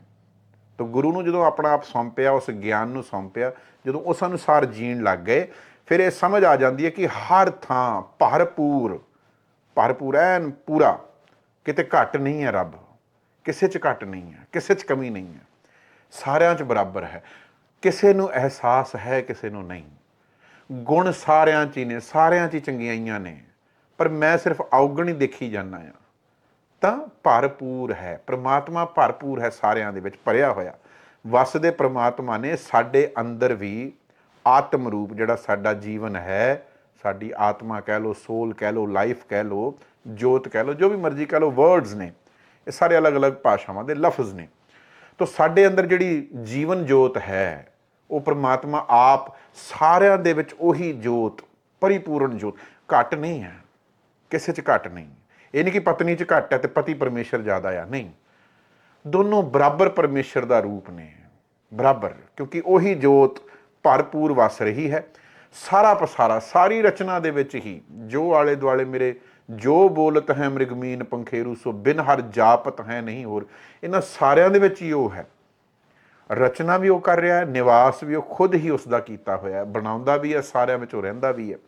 ਤਾਂ ਗੁਰੂ ਨੂੰ ਜਦੋਂ ਆਪਣਾ ਆਪ ਸੌਂਪਿਆ, ਉਸ ਗਿਆਨ ਨੂੰ ਸੌਂਪਿਆ, ਜਦੋਂ ਉਸ ਅਨੁਸਾਰ ਜੀਣ ਲੱਗ ਗਏ, ਫਿਰ ਇਹ ਸਮਝ ਆ ਜਾਂਦੀ ਹੈ ਕਿ ਹਰ ਥਾਂ ਭਰਪੂਰ ਭਰਪੂਰ ਐਨ ਪੂਰਾ, ਕਿਤੇ ਘੱਟ ਨਹੀਂ ਹੈ ਰੱਬ, ਕਿਸੇ 'ਚ ਘੱਟ ਨਹੀਂ ਹੈ, ਕਿਸੇ 'ਚ ਕਮੀ ਨਹੀਂ ਹੈ, ਸਾਰਿਆਂ 'ਚ ਬਰਾਬਰ ਹੈ, ਕਿਸੇ ਨੂੰ ਅਹਿਸਾਸ ਹੈ, ਕਿਸੇ ਨੂੰ ਨਹੀਂ। ਗੁਣ ਸਾਰਿਆਂ 'ਚ ਹੀ ਨੇ, ਸਾਰਿਆਂ 'ਚ ਹੀ ਚੰਗਿਆਈਆਂ ਨੇ, ਪਰ ਮੈਂ ਸਿਰਫ ਔਗਣ ਹੀ ਦੇਖੀ ਜਾਂਦਾ ਆ ਤਾਂ ਭਰਪੂਰ ਹੈ, ਪ੍ਰਮਾਤਮਾ ਭਰਪੂਰ ਹੈ ਸਾਰਿਆਂ ਦੇ ਵਿੱਚ ਭਰਿਆ ਹੋਇਆ। ਵਸਦੇ ਪ੍ਰਮਾਤਮਾ ਨੇ ਸਾਡੇ ਅੰਦਰ ਵੀ ਆਤਮ ਰੂਪ ਜਿਹੜਾ ਸਾਡਾ ਜੀਵਨ ਹੈ, ਸਾਡੀ ਆਤਮਾ ਕਹਿ ਲਓ ਸੋਲ ਕਹਿ ਲਓ ਲਾਈਫ ਕਹਿ ਲਓ, ਜੋਤ ਕਹਿ ਲਓ, ਜੋ ਵੀ ਮਰਜ਼ੀ ਕਹਿ ਲਓ ਵਰਡਸ ਨੇ, ਇਹ ਸਾਰੇ ਅਲੱਗ-ਅਲੱਗ ਭਾਸ਼ਾਵਾਂ ਦੇ ਲਫ਼ਜ਼ ਨੇ। ਤਾਂ ਸਾਡੇ ਅੰਦਰ ਜਿਹੜੀ ਜੀਵਨ ਜੋਤ ਹੈ, ਉਹ ਪ੍ਰਮਾਤਮਾ ਆਪ ਸਾਰਿਆਂ ਦੇ ਵਿੱਚ ਉਹੀ ਜੋਤ, ਪਰਿਪੂਰਨ ਜੋਤ, ਘੱਟ ਨਹੀਂ ਹੈ, ਕਿਸੇ 'ਚ ਘੱਟ ਨਹੀਂ। ਇਹ ਨਹੀਂ ਕਿ ਪਤਨੀ 'ਚ ਘੱਟ ਹੈ ਤੇ ਪਤੀ ਪਰਮੇਸ਼ਰ ਜ਼ਿਆਦਾ ਆ, ਨਹੀਂ। ਦੋਨੋਂ ਬਰਾਬਰ ਪਰਮੇਸ਼ਰ ਦਾ ਰੂਪ ਨੇ, ਬਰਾਬਰ, ਕਿਉਂਕਿ ਉਹੀ ਜੋਤ ਭਰਪੂਰ ਵਸ ਰਹੀ ਹੈ। ਸਾਰਾ ਪਸਾਰਾ, ਸਾਰੀ ਰਚਨਾ ਦੇ ਵਿੱਚ ਹੀ ਜੋ ਆਲੇ ਦੁਆਲੇ ਮੇਰੇ ਜੋ ਬੋਲਤ ਹੈ ਮ੍ਰਿਗਮੀਨ ਪੰਖੇਰੂ, ਸੋ ਬਿਨ ਹਰ ਜਾਪਤ ਹੈ ਨਹੀਂ ਹੋਰ। ਇਹਨਾਂ ਸਾਰਿਆਂ ਦੇ ਵਿੱਚ ਹੀ ਉਹ ਹੈ। ਰਚਨਾ ਵੀ ਉਹ ਕਰ ਰਿਹਾ ਹੈ, ਨਿਵਾਸ ਵੀ ਉਹ ਖੁਦ ਹੀ ਉਸ ਦਾ ਕੀਤਾ ਹੋਇਆ ਹੈ, ਬਣਾਉਂਦਾ ਵੀ ਹੈ, ਸਾਰਿਆਂ ਵਿੱਚ ਉਹ ਰਹਿੰਦਾ ਵੀ ਹੈ।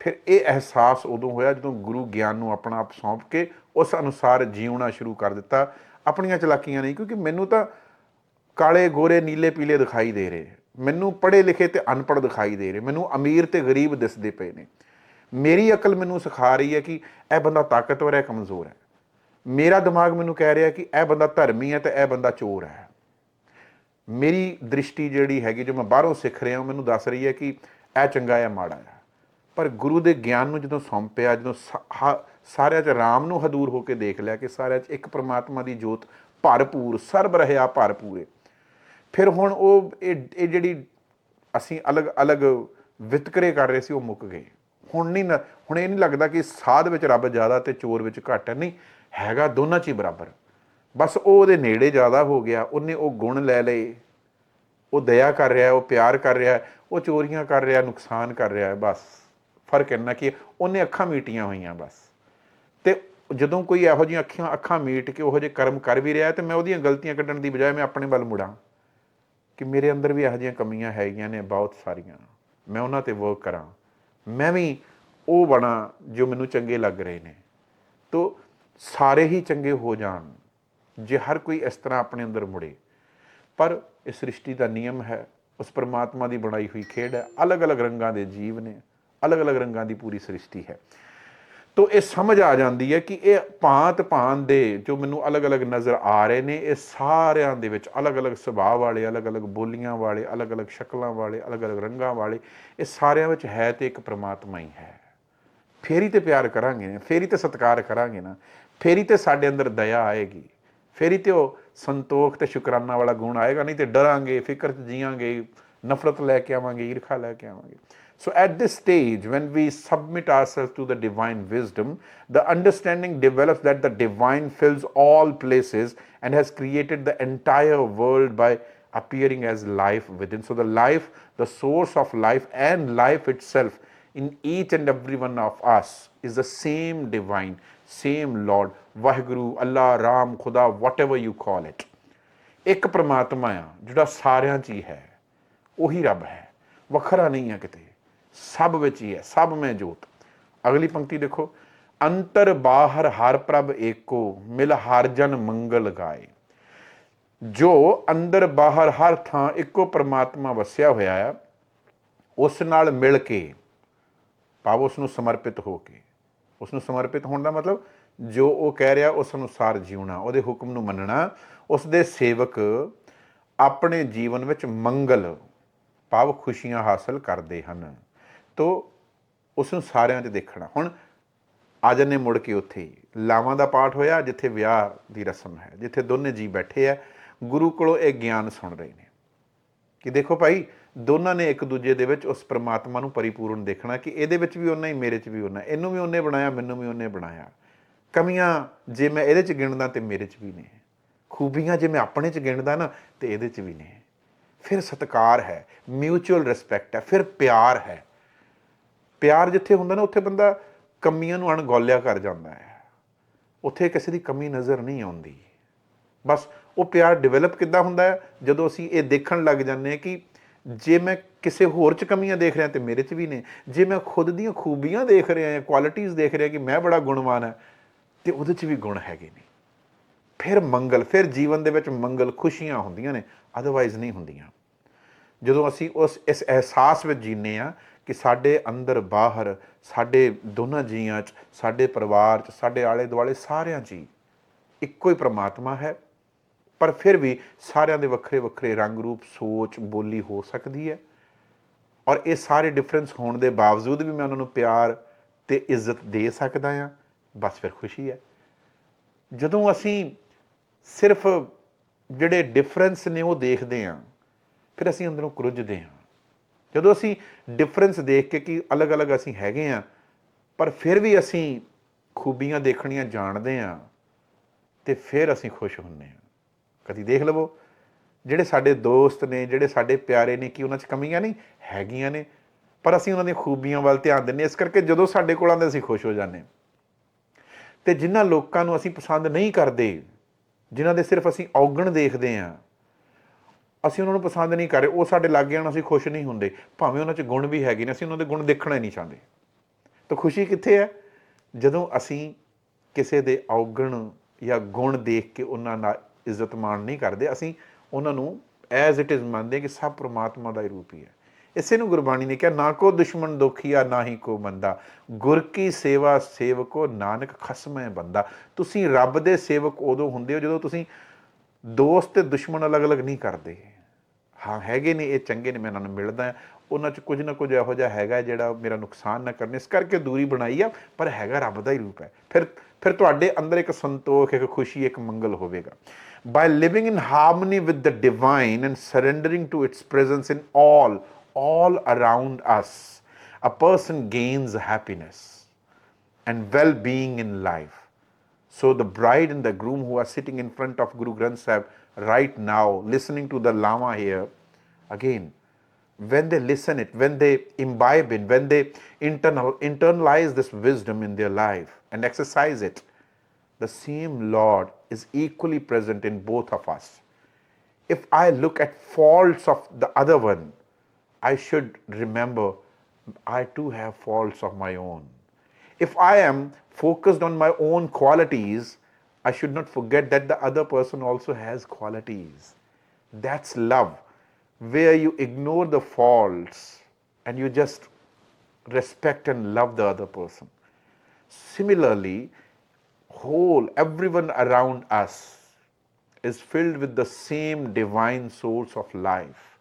ਫਿਰ ਇਹ ਅਹਿਸਾਸ ਉਦੋਂ ਹੋਇਆ ਜਦੋਂ ਗੁਰੂ ਗਿਆਨ ਨੂੰ ਆਪਣਾ ਆਪ ਸੌਂਪ ਕੇ ਉਸ ਅਨੁਸਾਰ ਜੀਉਣਾ ਸ਼ੁਰੂ ਕਰ ਦਿੱਤਾ। ਆਪਣੀਆਂ ਚਲਾਕੀਆਂ ਨਹੀਂ, ਕਿਉਂਕਿ ਮੈਨੂੰ ਤਾਂ ਕਾਲੇ, ਗੋਰੇ, ਨੀਲੇ, ਪੀਲੇ ਦਿਖਾਈ ਦੇ ਰਹੇ। ਮੈਨੂੰ ਪੜ੍ਹੇ ਲਿਖੇ ਤੇ ਅਨਪੜ੍ਹ ਦਿਖਾਈ ਦੇ ਰਹੇ। ਮੈਨੂੰ ਅਮੀਰ ਤੇ ਗਰੀਬ ਦਿਸਦੇ ਪਏ ਨੇ। ਮੇਰੀ ਅਕਲ ਮੈਨੂੰ ਸਿਖਾ ਰਹੀ ਹੈ ਕਿ ਇਹ ਬੰਦਾ ਤਾਕਤਵਰ ਹੈ, ਕਮਜ਼ੋਰ ਹੈ। ਮੇਰਾ ਦਿਮਾਗ ਮੈਨੂੰ ਕਹਿ ਰਿਹਾ ਕਿ ਇਹ ਬੰਦਾ ਧਰਮੀ ਹੈ ਤੇ ਇਹ ਬੰਦਾ ਚੋਰ ਹੈ। ਮੇਰੀ ਦ੍ਰਿਸ਼ਟੀ ਜਿਹੜੀ ਹੈਗੀ, ਜੋ ਮੈਂ ਬਾਹਰੋਂ ਸਿੱਖ ਰਿਹਾ ਹਾਂ ਮੈਨੂੰ ਦੱਸ ਰਹੀ ਹੈ ਕਿ ਇਹ ਚੰਗਾ ਹੈ ਮਾੜਾ ਹੈ। ਪਰ ਗੁਰੂ ਦੇ ਗਿਆਨ ਨੂੰ ਜਦੋਂ ਸੌਂਪਿਆ, ਜਦੋਂ ਸਾ- ਹਾ- ਸਾਰਿਆਂ 'ਚ ਰਾਮ ਨੂੰ ਹਦੂਰ ਹੋ ਕੇ ਦੇਖ ਲਿਆ ਕਿ ਸਾਰਿਆਂ 'ਚ ਇੱਕ ਪ੍ਰਮਾਤਮਾ ਦੀ ਜੋਤ ਭਰਪੂਰ, ਸਰਬ ਰਹਿਆ ਭਰਪੂਰੇ। ਫਿਰ ਹੁਣ ਉਹ ਇਹ ਇਹ ਜਿਹੜੀ ਅਸੀਂ ਅਲੱਗ-ਅਲੱਗ ਵਿਤਕਰੇ ਕਰ ਰਹੇ ਸੀ, ਉਹ ਮੁੱਕ ਗਏ। ਹੁਣ ਨਹੀਂ ਨਾ- ਹੁਣ ਇਹ ਨਹੀਂ ਲੱਗਦਾ ਕਿ ਸਾਧ ਵਿੱਚ ਰੱਬ ਜ਼ਿਆਦਾ ਤੇ ਚੋਰ ਵਿੱਚ ਘੱਟ ਨਹੀਂ, ਹੈਗਾ ਦੋਨਾਂ 'ਚ ਹੀ ਬਰਾਬਰ। ਬਸ ਉਹ ਉਹਦੇ ਨੇੜੇ ਜ਼ਿਆਦਾ ਹੋ ਗਿਆ, ਉਹਨੇ ਉਹ ਗੁਣ ਲੈ ਲਏ। ਉਹ ਦਇਆ ਕਰ ਰਿਹਾ, ਉਹ ਪਿਆਰ ਕਰ ਰਿਹਾ, ਉਹ ਚੋਰੀਆਂ ਕਰ ਰਿਹਾ, ਨੁਕਸਾਨ ਕਰ ਰਿਹਾ, ਬਸ। ਫ਼ਰਕ ਇੰਨਾ ਕਿ ਉਹਨੇ ਅੱਖਾਂ ਮੀਟੀਆਂ ਹੋਈਆਂ ਬਸ। ਤੇ ਜਦੋਂ ਕੋਈ ਇਹੋ ਜਿਹੀਆਂ ਅੱਖਾਂ ਅੱਖਾਂ ਮੀਟ ਕੇ ਉਹੋ ਜਿਹੇ ਕਰਮ ਕਰ ਵੀ ਰਿਹਾ ਹੈ, ਤੇ ਮੈਂ ਉਹਦੀਆਂ ਗਲਤੀਆਂ ਕੱਢਣ ਦੀ ਬਜਾਏ ਮੈਂ ਆਪਣੇ ਵੱਲ ਮੁੜਾਂ। ਕਿ ਮੇਰੇ ਅੰਦਰ ਵੀ ਇਹੋ ਜਿਹੀਆਂ ਕਮੀਆਂ ਹੈਗੀਆਂ ਨੇ, ਬਹੁਤ ਸਾਰੀਆਂ। ਮੈਂ ਉਹਨਾਂ ਤੇ ਵਰਕ ਕਰਾਂ। ਮੈਂ ਵੀ ਉਹ ਬਣਾ ਜੋ ਮੈਨੂੰ ਚੰਗੇ ਲੱਗ ਰਹੇ ਨੇ। ਤੋ ਸਾਰੇ ਹੀ ਚੰਗੇ ਹੋ ਜਾਣ, ਜੇ ਹਰ ਕੋਈ ਇਸ ਤਰ੍ਹਾਂ ਆਪਣੇ ਅੰਦਰ ਮੁੜੇ। ਪਰ ਇਸ ਸ੍ਰਿਸ਼ਟੀ ਦਾ ਨਿਯਮ ਹੈ, ਉਸ ਪਰਮਾਤਮਾ ਦੀ ਬਣਾਈ ਹੋਈ ਖੇਡ ਹੈ, ਅਲੱਗ-ਅਲੱਗ ਰੰਗਾਂ ਦੇ ਜੀਵ ਨੇ। ਅਲੱਗ-ਅਲੱਗ ਰੰਗਾਂ ਦੀ ਪੂਰੀ ਸ੍ਰਿਸ਼ਟੀ ਹੈ। ਤੋ ਇਹ ਸਮਝ ਆ ਜਾਂਦੀ ਹੈ ਕਿ ਇਹ ਭਾਂਤ ਭਾਂਤ ਦੇ ਜੋ ਮੈਨੂੰ ਅਲੱਗ-ਅਲੱਗ ਨਜ਼ਰ ਆ ਰਹੇ ਨੇ, ਇਹ ਸਾਰਿਆਂ ਦੇ ਵਿੱਚ ਅਲੱਗ-ਅਲੱਗ ਸੁਭਾਅ ਵਾਲੇ, ਅਲੱਗ-ਅਲੱਗ ਬੋਲੀਆਂ ਵਾਲੇ, ਅਲੱਗ-ਅਲੱਗ ਸ਼ਕਲਾਂ ਵਾਲੇ, ਅਲੱਗ-ਅਲੱਗ ਰੰਗਾਂ ਵਾਲੇ, ਇਹ ਸਾਰਿਆਂ ਵਿੱਚ ਹੈ ਤੇ ਇੱਕ ਪ੍ਰਮਾਤਮਾ ਹੀ ਹੈ। ਫੇਰੀ ਹੀ ਤੇ ਪਿਆਰ ਕਰਾਂਗੇ ਨਾ, ਫੇਰੀ ਹੀ ਤੇ ਸਤਿਕਾਰ ਕਰਾਂਗੇ ਨਾ, ਫੇਰੀ ਹੀ ਤੇ ਸਾਡੇ ਅੰਦਰ ਦਇਆ ਆਏਗੀ, ਫੇਰੀ ਹੀ ਤੇ ਉਹ ਸੰਤੋਖ ਤੇ ਸ਼ੁਕਰਾਨਾ ਵਾਲਾ ਗੁਣ ਆਏਗਾ, ਨਹੀਂ ਤੇ ਡਰਾਂਗੇ, ਫਿਕਰ ਚ ਜੀਵਾਂਗੇ ਨਫ਼ਰਤ ਲੈ ਕੇ ਆਵਾਂਗੇ, ਈਰਖਾ ਲੈ ਕੇ ਆਵਾਂਗੇ। So at this stage, when we submit ourselves to the divine wisdom, the understanding develops that the divine fills all places and has created the entire world by appearing as life within. So the life, the source of life and life itself in each and every one of us is the same divine, same Lord, Vaheguru, Allah, Ram, Khuda, whatever you call it. ਇੱਕ ਪ੍ਰਮਾਤਮਾ ਆ ਜਿਹੜਾ ਸਾਰਿਆਂ 'ਚ ਹੀ ਹੈ ਉਹੀ ਰੱਬ ਹੈ ਵੱਖਰਾ ਨਹੀਂ ਹੈ ਕਿਤੇ ਸਭ ਵਿੱਚ ਹੀ ਹੈ, ਸਭ ਮੈਂ ਜੋਤ। ਅਗਲੀ ਪੰਕਤੀ ਦੇਖੋ, ਅੰਤਰ ਬਾਹਰ ਹਰ ਪ੍ਰਭ ਏਕੋ, ਮਿਲ ਹਰ ਜਨ ਮੰਗਲ ਗਾਏ। ਜੋ ਅੰਦਰ ਬਾਹਰ ਹਰ ਥਾਂ ਇੱਕੋ ਪ੍ਰਮਾਤਮਾ ਵਸਿਆ ਹੋਇਆ ਆ, ਉਸ ਨਾਲ ਮਿਲ ਕੇ ਭਾਵ ਉਸ ਨੂੰ ਸਮਰਪਿਤ ਹੋ ਕੇ। ਉਸ ਨੂੰ ਸਮਰਪਿਤ ਹੋਣ ਦਾ ਮਤਲਬ, ਜੋ ਉਹ ਕਹਿ ਰਿਹਾ, ਉਸ ਅਨੁਸਾਰ ਜਿਉਣਾ, ਉਹਦੇ ਹੁਕਮ ਨੂੰ ਮੰਨਣਾ, ਉਸ ਦੇ ਸੇਵਕ ਆਪਣੇ ਜੀਵਨ ਵਿੱਚ ਮੰਗਲ, ਭਾਵ ਖੁਸ਼ੀਆਂ ਹਾਸਲ ਕਰਦੇ ਹਨ। ਤੋਂ ਉਸ ਨੂੰ ਸਾਰਿਆਂ 'ਚ ਦੇਖਣਾ। ਹੁਣ ਆ ਜੰਨੇ ਮੁੜ ਕੇ ਉੱਥੇ ਹੀ। ਲਾਵਾਂ ਦਾ ਪਾਠ ਹੋਇਆ, ਜਿੱਥੇ ਵਿਆਹ ਦੀ ਰਸਮ ਹੈ, ਜਿੱਥੇ ਦੋਨੇ ਜੀ ਬੈਠੇ ਆ, ਗੁਰੂ ਕੋਲੋਂ ਇਹ ਗਿਆਨ ਸੁਣ ਰਹੇ ਨੇ। ਕਿ ਦੇਖੋ ਭਾਈ, ਦੋਨਾਂ ਨੇ ਇੱਕ ਦੂਜੇ ਦੇ ਵਿੱਚ ਉਸ ਪ੍ਰਮਾਤਮਾ ਨੂੰ ਪਰਿਪੂਰਨ ਦੇਖਣਾ ਕਿ ਇਹਦੇ ਵਿੱਚ ਵੀ ਉਹਨਾਂ ਹੀ, ਮੇਰੇ 'ਚ ਵੀ ਉਹਨਾਂ ਇਹਨੂੰ ਵੀ ਉਹਨੇ ਬਣਾਇਆ, ਮੈਨੂੰ ਵੀ ਉਹਨੇ ਬਣਾਇਆ। ਕਮੀਆਂ ਜੇ ਮੈਂ ਇਹਦੇ 'ਚ ਗਿਣਦਾ ਤੇ ਮੇਰੇ 'ਚ ਵੀ ਨੇ। ਖੂਬੀਆਂ ਜੇ ਮੈਂ ਆਪਣੇ 'ਚ ਗਿਣਦਾ ਨਾ ਤੇ ਇਹਦੇ 'ਚ ਵੀ ਨੇ। ਫਿਰ ਸਤਕਾਰ ਹੈ ਮਿਊਚੁਅਲ ਰਿਸਪੈਕਟ ਹੈ, ਫਿਰ ਪਿਆਰ ਹੈ। ਪਿਆਰ ਜਿੱਥੇ ਹੁੰਦਾ ਨਾ, ਉੱਥੇ ਬੰਦਾ ਕਮੀਆਂ ਨੂੰ ਅਣਗੌਲਿਆ ਕਰ ਜਾਂਦਾ ਹੈ। ਉੱਥੇ ਕਿਸੇ ਦੀ ਕਮੀ ਨਜ਼ਰ ਨਹੀਂ ਆਉਂਦੀ। ਬਸ ਉਹ ਪਿਆਰ ਡਿਵੈਲਪ ਕਿੱਦਾਂ ਹੁੰਦਾ ਹੈ? ਜਦੋਂ ਅਸੀਂ ਇਹ ਦੇਖਣ ਲੱਗ ਜਾਂਦੇ ਹਾਂ ਕਿ ਜੇ ਮੈਂ ਕਿਸੇ ਹੋਰ 'ਚ ਕਮੀਆਂ ਦੇਖ ਰਿਹਾ ਤੇ ਮੇਰੇ 'ਚ ਵੀ ਨੇ, ਜੇ ਮੈਂ ਖੁਦ ਦੀਆਂ ਖੂਬੀਆਂ ਦੇਖ ਰਿਹਾ ਜਾਂ ਕੁਆਲਿਟੀਆਂ ਦੇਖ ਰਿਹਾ ਕਿ ਮੈਂ ਬੜਾ ਗੁਣਵਾਨ ਹਾਂ, ਤੇ ਉਹਦੇ 'ਚ ਵੀ ਗੁਣ ਹੈਗੇ ਨੇ। ਫਿਰ ਮੰਗਲ, ਫਿਰ ਜੀਵਨ ਦੇ ਵਿੱਚ ਮੰਗਲ ਖੁਸ਼ੀਆਂ ਹੁੰਦੀਆਂ ਨੇ ਅਦਰਵਾਈਜ਼ ਨਹੀਂ ਹੁੰਦੀਆਂ। ਜਦੋਂ ਅਸੀਂ ਉਸ, ਇਸ ਅਹਿਸਾਸ ਵਿੱਚ ਜੀਨੇ ਆ ਕਿ ਸਾਡੇ ਅੰਦਰ ਬਾਹਰ, ਸਾਡੇ ਦੋਨਾਂ ਜੀਆਂ 'ਚ, ਸਾਡੇ ਪਰਿਵਾਰ 'ਚ, ਸਾਡੇ ਆਲੇ ਦੁਆਲੇ ਸਾਰਿਆਂ 'ਚ ਹੀ ਇੱਕੋ ਹੀ ਪ੍ਰਮਾਤਮਾ ਹੈ। ਪਰ ਫਿਰ ਵੀ ਸਾਰਿਆਂ ਦੇ ਵੱਖਰੇ ਵੱਖਰੇ ਰੰਗ ਰੂਪ, ਸੋਚ, ਬੋਲੀ ਹੋ ਸਕਦੀ ਹੈ। ਔਰ ਇਹ ਸਾਰੇ ਡਿਫਰੈਂਸ ਹੋਣ ਦੇ ਬਾਵਜੂਦ ਵੀ ਮੈਂ ਉਹਨਾਂ ਨੂੰ ਪਿਆਰ ਤੇ ਇੱਜ਼ਤ ਦੇ ਸਕਦਾ ਹਾਂ, ਬਸ ਫਿਰ ਖੁਸ਼ੀ ਹੈ। ਜਦੋਂ ਅਸੀਂ ਸਿਰਫ ਜਿਹੜੇ ਡਿਫਰੈਂਸ ਨੇ ਉਹ ਦੇਖਦੇ ਹਾਂ, ਫਿਰ ਅਸੀਂ ਅੰਦਰੋਂ ਕੁਰਜਦੇ ਹਾਂ। ਜਦੋਂ ਅਸੀਂ ਡਿਫਰੈਂਸ ਦੇਖ ਕੇ ਕਿ ਅਲੱਗ-ਅਲੱਗ ਅਸੀਂ ਹੈਗੇ ਹਾਂ, ਪਰ ਫਿਰ ਵੀ ਅਸੀਂ ਖੂਬੀਆਂ ਦੇਖਣੀਆਂ ਜਾਣਦੇ ਹਾਂ ਤੇ ਫਿਰ ਅਸੀਂ ਖੁਸ਼ ਹੁੰਦੇ ਹਾਂ। ਕਦੀ ਦੇਖ ਲਵੋ, ਜਿਹੜੇ ਸਾਡੇ ਦੋਸਤ ਨੇ, ਜਿਹੜੇ ਸਾਡੇ ਪਿਆਰੇ ਨੇ, ਕਿ ਉਹਨਾਂ 'ਚ ਕਮੀਆਂ ਨਹੀਂ? ਹੈਗੀਆਂ ਨੇ। ਪਰ ਅਸੀਂ ਉਹਨਾਂ ਦੀਆਂ ਖੂਬੀਆਂ ਵੱਲ ਧਿਆਨ ਦਿੰਦੇ ਇਸ ਕਰਕੇ ਜਦੋਂ ਸਾਡੇ ਕੋਲ ਆਉਂਦੇ ਅਸੀਂ ਖੁਸ਼ ਹੋ ਜਾਂਦੇ ਹਾਂ। ਤੇ ਜਿਨ੍ਹਾਂ ਲੋਕਾਂ ਨੂੰ ਅਸੀਂ ਪਸੰਦ ਨਹੀਂ ਕਰਦੇ, ਜਿਨ੍ਹਾਂ ਦੇ ਸਿਰਫ ਅਸੀਂ ਔਗਣ ਦੇਖਦੇ ਹਾਂ ਅਸੀਂ ਉਹਨਾਂ ਨੂੰ ਪਸੰਦ ਨਹੀਂ ਕਰ ਰਹੇ, ਉਹ ਸਾਡੇ ਲਾਗੇ ਆਉਣ, ਅਸੀਂ ਖੁਸ਼ ਨਹੀਂ ਹੁੰਦੇ। ਭਾਵੇਂ ਉਹਨਾਂ 'ਚ ਗੁਣ ਵੀ ਹੈਗੇ ਨੇ, ਅਸੀਂ ਉਹਨਾਂ ਦੇ ਗੁਣ ਦੇਖਣਾ ਹੀ ਨਹੀਂ ਚਾਹੁੰਦੇ। ਤਾਂ ਖੁਸ਼ੀ ਕਿੱਥੇ ਹੈ? ਜਦੋਂ ਅਸੀਂ ਕਿਸੇ ਦੇ ਔਗਣ ਜਾਂ ਗੁਣ ਦੇਖ ਕੇ ਉਹਨਾਂ ਨਾਲ ਇੱਜ਼ਤ ਮਾਣ ਨਹੀਂ ਕਰਦੇ, ਅਸੀਂ ਉਹਨਾਂ ਨੂੰ ਐਜ਼ ਇਟ ਇਜ਼ ਮੰਨਦੇ ਹਾਂ ਕਿ ਸਭ ਪ੍ਰਮਾਤਮਾ ਦਾ ਹੀ ਰੂਪ ਹੀ ਹੈ। ਇਸੇ ਨੂੰ ਗੁਰਬਾਣੀ ਨੇ ਕਿਹਾ, ਨਾ ਕੋ ਦੁਸ਼ਮਣ ਦੁਖੀਆ ਨਾ ਹੀ ਕੋ ਬੰਦਾ ਗੁਰ ਕੀ ਸੇਵਾ ਸੇਵਕੋ ਨਾਨਕ ਖਸਮੈ ਬੰਦਾ। ਤੁਸੀਂ ਰੱਬ ਦੇ ਸੇਵਕ ਉਦੋਂ ਹੁੰਦੇ ਹੋ ਜਦੋਂ ਤੁਸੀਂ ਦੋਸਤ ਤੇ ਦੁਸ਼ਮਣ ਅਲੱਗ-ਅਲੱਗ ਨਹੀਂ ਕਰਦੇ। ਹਾਂ ਹੈਗੇ ਨੇ ਇਹ ਚੰਗੇ ਨੇ ਮੈਂ ਉਹਨਾਂ ਨੂੰ ਮਿਲਦਾ ਉਹਨਾਂ 'ਚ ਕੁਝ ਨਾ ਕੁਝ ਇਹੋ ਜਿਹਾ ਹੈਗਾ ਜਿਹੜਾ ਮੇਰਾ ਨੁਕਸਾਨ ਨਾ ਕਰਨ ਇਸ ਕਰਕੇ ਦੂਰੀ ਬਣਾਈ ਆ ਪਰ ਹੈਗਾ ਰੱਬ ਦਾ ਹੀ ਰੂਪ ਹੈ ਫਿਰ ਫਿਰ ਤੁਹਾਡੇ ਅੰਦਰ ਇੱਕ ਸੰਤੋਖ ਇੱਕ ਖੁਸ਼ੀ ਇੱਕ ਮੰਗਲ ਹੋਵੇਗਾ by living in harmony with the divine and surrendering to its presence in all all around us a person gains happiness and well being in life So the bride and the groom who are sitting in front of Guru Granth Sahib right now, listening to the Lama here, again, when they listen it, when they imbibe it, when they internal, internalize this wisdom in their life and exercise it, the same Lord is equally present in both of us. If I look at faults of the other one, I should remember I too have faults of my own. If I am focused on my own qualities, I should not forget that the other person also has qualities. That's love, where you ignore the faults and you just respect and love the other person. Similarly, whole everyone around us is filled with the same divine source of life.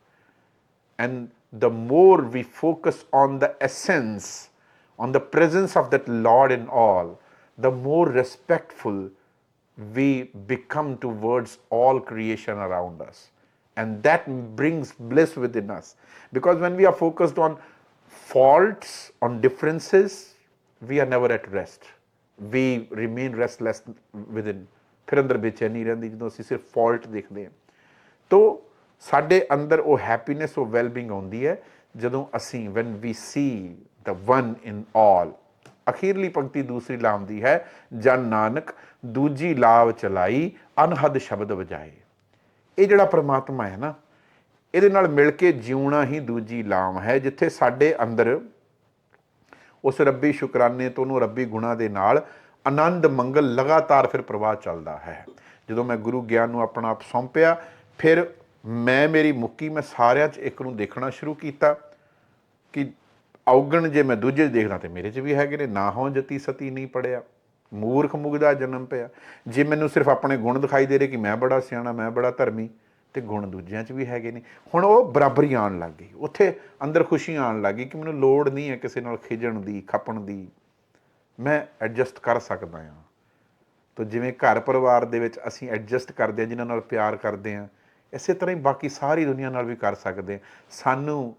And the more we focus on the essence, on the presence of that Lord in all, the more respectful we become towards all creation around us. and that brings bliss within us because when we are focused on faults on differences we are never at rest we remain restless within ਫਿਰ ਅੰਦਰ ਬੇਚੈਨੀ ਰਹਿੰਦੀ ਜਦੋਂ ਅਸੀਂ ਸਿਰਫ fault ਦੇਖਦੇ ਹਾਂ ਤੋ ਸਾਡੇ ਅੰਦਰ ਉਹ ਹੈਪੀਨੈਸ ਉਹ ਵੈਲਬੀਇੰਗ ਆਉਂਦੀ ਹੈ ਜਦੋਂ ਅਸੀਂ when we see the one in all ਅਖੀਰਲੀ ਪੰਕਤੀ ਦੂਸਰੀ ਲਾਮ ਦੀ ਹੈ ਜਨ ਨਾਨਕ ਦੂਜੀ ਲਾਵ ਚਲਾਈ, ਅਨਹਦ ਸ਼ਬਦ ਵਜਾਏ। ਇਹ ਜਿਹੜਾ ਪ੍ਰਮਾਤਮਾ ਹੈ ਨਾ, ਇਹਦੇ ਨਾਲ ਮਿਲ ਕੇ ਜਿਉਣਾ ਹੀ ਦੂਜੀ ਲਾਮ ਹੈ, ਜਿੱਥੇ ਸਾਡੇ ਅੰਦਰ ਉਸ ਰੱਬੀ ਸ਼ੁਕਰਾਨੇ ਤੋਂ ਉਹਨੂੰ ਰੱਬੀ ਗੁਣਾ ਦੇ ਨਾਲ ਆਨੰਦ, ਮੰਗਲ ਲਗਾਤਾਰ ਫਿਰ ਪ੍ਰਵਾਹ ਚੱਲਦਾ ਹੈ। ਜਦੋਂ ਮੈਂ ਗੁਰੂ ਗਿਆਨ ਨੂੰ ਆਪਣਾ ਆਪ ਸੌਂਪਿਆ, ਫਿਰ ਮੈਂ ਮੇਰੀ ਮੁੱਕੀ, ਮੈਂ ਸਾਰਿਆਂ 'ਚ ਇੱਕ ਨੂੰ ਦੇਖਣਾ ਸ਼ੁਰੂ ਕੀਤਾ ਕਿ ਔਗਣ ਜੇ ਮੈਂ ਦੂਜੇ 'ਚ ਦੇਖਦਾ ਤੇ ਮੇਰੇ 'ਚ ਵੀ ਹੈਗੇ ਨੇ, ਨਾ ਹੋਂ ਜਤੀ ਸਤੀ ਨਹੀਂ ਪੜਿਆ। ਮੂਰਖ ਮੁਗਦਾ ਜਨਮ ਪਿਆ। ਜੇ ਮੈਨੂੰ ਸਿਰਫ ਆਪਣੇ ਗੁਣ ਦਿਖਾਈ ਦੇ ਰਹੇ ਕਿ ਮੈਂ ਬੜਾ ਸਿਆਣਾ, ਮੈਂ ਬੜਾ ਧਰਮੀ, ਤੇ ਗੁਣ ਦੂਜਿਆਂ 'ਚ ਵੀ ਹੈਗੇ ਨੇ। ਹੁਣ ਉਹ ਬਰਾਬਰੀ ਆਉਣ ਲੱਗ ਗਈ। ਉੱਥੇ ਅੰਦਰ ਖੁਸ਼ੀ ਆਉਣ ਲੱਗ ਗਈ ਕਿ ਮੈਨੂੰ ਲੋੜ ਨਹੀਂ ਹੈ ਕਿਸੇ ਨਾਲ ਖਿਜਣ ਦੀ, ਖੱਪਣ ਦੀ। ਮੈਂ ਐਡਜਸਟ ਕਰ ਸਕਦਾ ਹਾਂ। ਤੋ ਜਿਵੇਂ ਘਰ ਪਰਿਵਾਰ ਦੇ ਵਿੱਚ ਅਸੀਂ ਐਡਜਸਟ ਕਰਦੇ ਹਾਂ, ਜਿਨ੍ਹਾਂ ਨਾਲ ਪਿਆਰ ਕਰਦੇ ਹਾਂ, ਇਸੇ ਤਰ੍ਹਾਂ ਹੀ ਬਾਕੀ ਸਾਰੀ ਦੁਨੀਆ ਨਾਲ ਵੀ ਕਰ ਸਕਦੇ ਹਾਂ। ਸਾਨੂੰ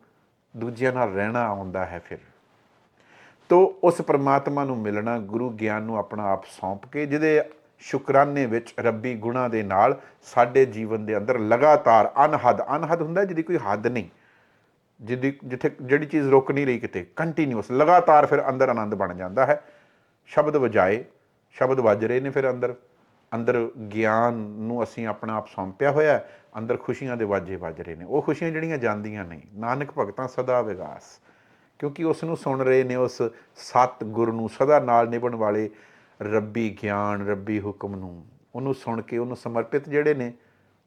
ਦੂਜਿਆਂ ਨਾਲ ਰਹਿਣਾ ਆਉਂਦਾ ਹੈ ਫਿਰ। ਤੋ ਉਸ ਪਰਮਾਤਮਾ ਨੂੰ ਮਿਲਣਾ ਗੁਰੂ ਗਿਆਨ ਨੂੰ ਆਪਣਾ ਆਪ ਸੌਂਪ ਕੇ ਜਿਹਦੇ ਸ਼ੁਕਰਾਨੇ ਵਿੱਚ ਰੱਬੀ ਗੁਣਾ ਦੇ ਨਾਲ ਸਾਡੇ ਜੀਵਨ ਦੇ ਅੰਦਰ ਲਗਾਤਾਰ ਅਨਹਦ ਅਨਹਦ ਹੁੰਦਾ ਜਿਹਦੀ ਕੋਈ ਹੱਦ ਨਹੀਂ। ਜਿਹਦੀ ਜਿੱਥੇ ਜਿਹੜੀ ਚੀਜ਼ ਰੁਕ ਨਹੀਂ ਰਹੀ ਕਿਤੇ ਕੰਟੀਨਿਊਸ ਲਗਾਤਾਰ ਫਿਰ ਅੰਦਰ ਆਨੰਦ ਬਣ ਜਾਂਦਾ ਹੈ। ਸ਼ਬਦ ਵਜਾਏ ਸ਼ਬਦ ਵੱਜ ਰਹੇ ਨੇ ਫਿਰ ਅੰਦਰ। ਅੰਦਰ ਗਿਆਨ ਨੂੰ ਅਸੀਂ ਆਪਣਾ ਆਪ ਸੌਂਪਿਆ ਹੋਇਆ ਹੈ, ਅੰਦਰ ਖੁਸ਼ੀਆਂ ਦੇ ਵਾਜੇ ਵੱਜ ਰਹੇ ਨੇ। ਉਹ ਖੁਸ਼ੀਆਂ ਜਿਹੜੀਆਂ ਜਾਂਦੀਆਂ ਨਹੀਂ। ਨਾਨਕ ਭਗਤਾਂ ਸਦਾ ਵਿਗਾਸ। ਕਿਉਂਕਿ ਉਸ ਨੂੰ ਸੁਣ ਰਹੇ ਨੇ ਉਸ ਸਤ ਗੁਰ ਨੂੰ ਸਦਾ ਨਾਲ ਨਿਭਣ ਵਾਲੇ ਰੱਬੀ ਗਿਆਨ ਰੱਬੀ ਹੁਕਮ ਨੂੰ ਉਹਨੂੰ ਸੁਣ ਕੇ ਉਹਨੂੰ ਸਮਰਪਿਤ ਜਿਹੜੇ ਨੇ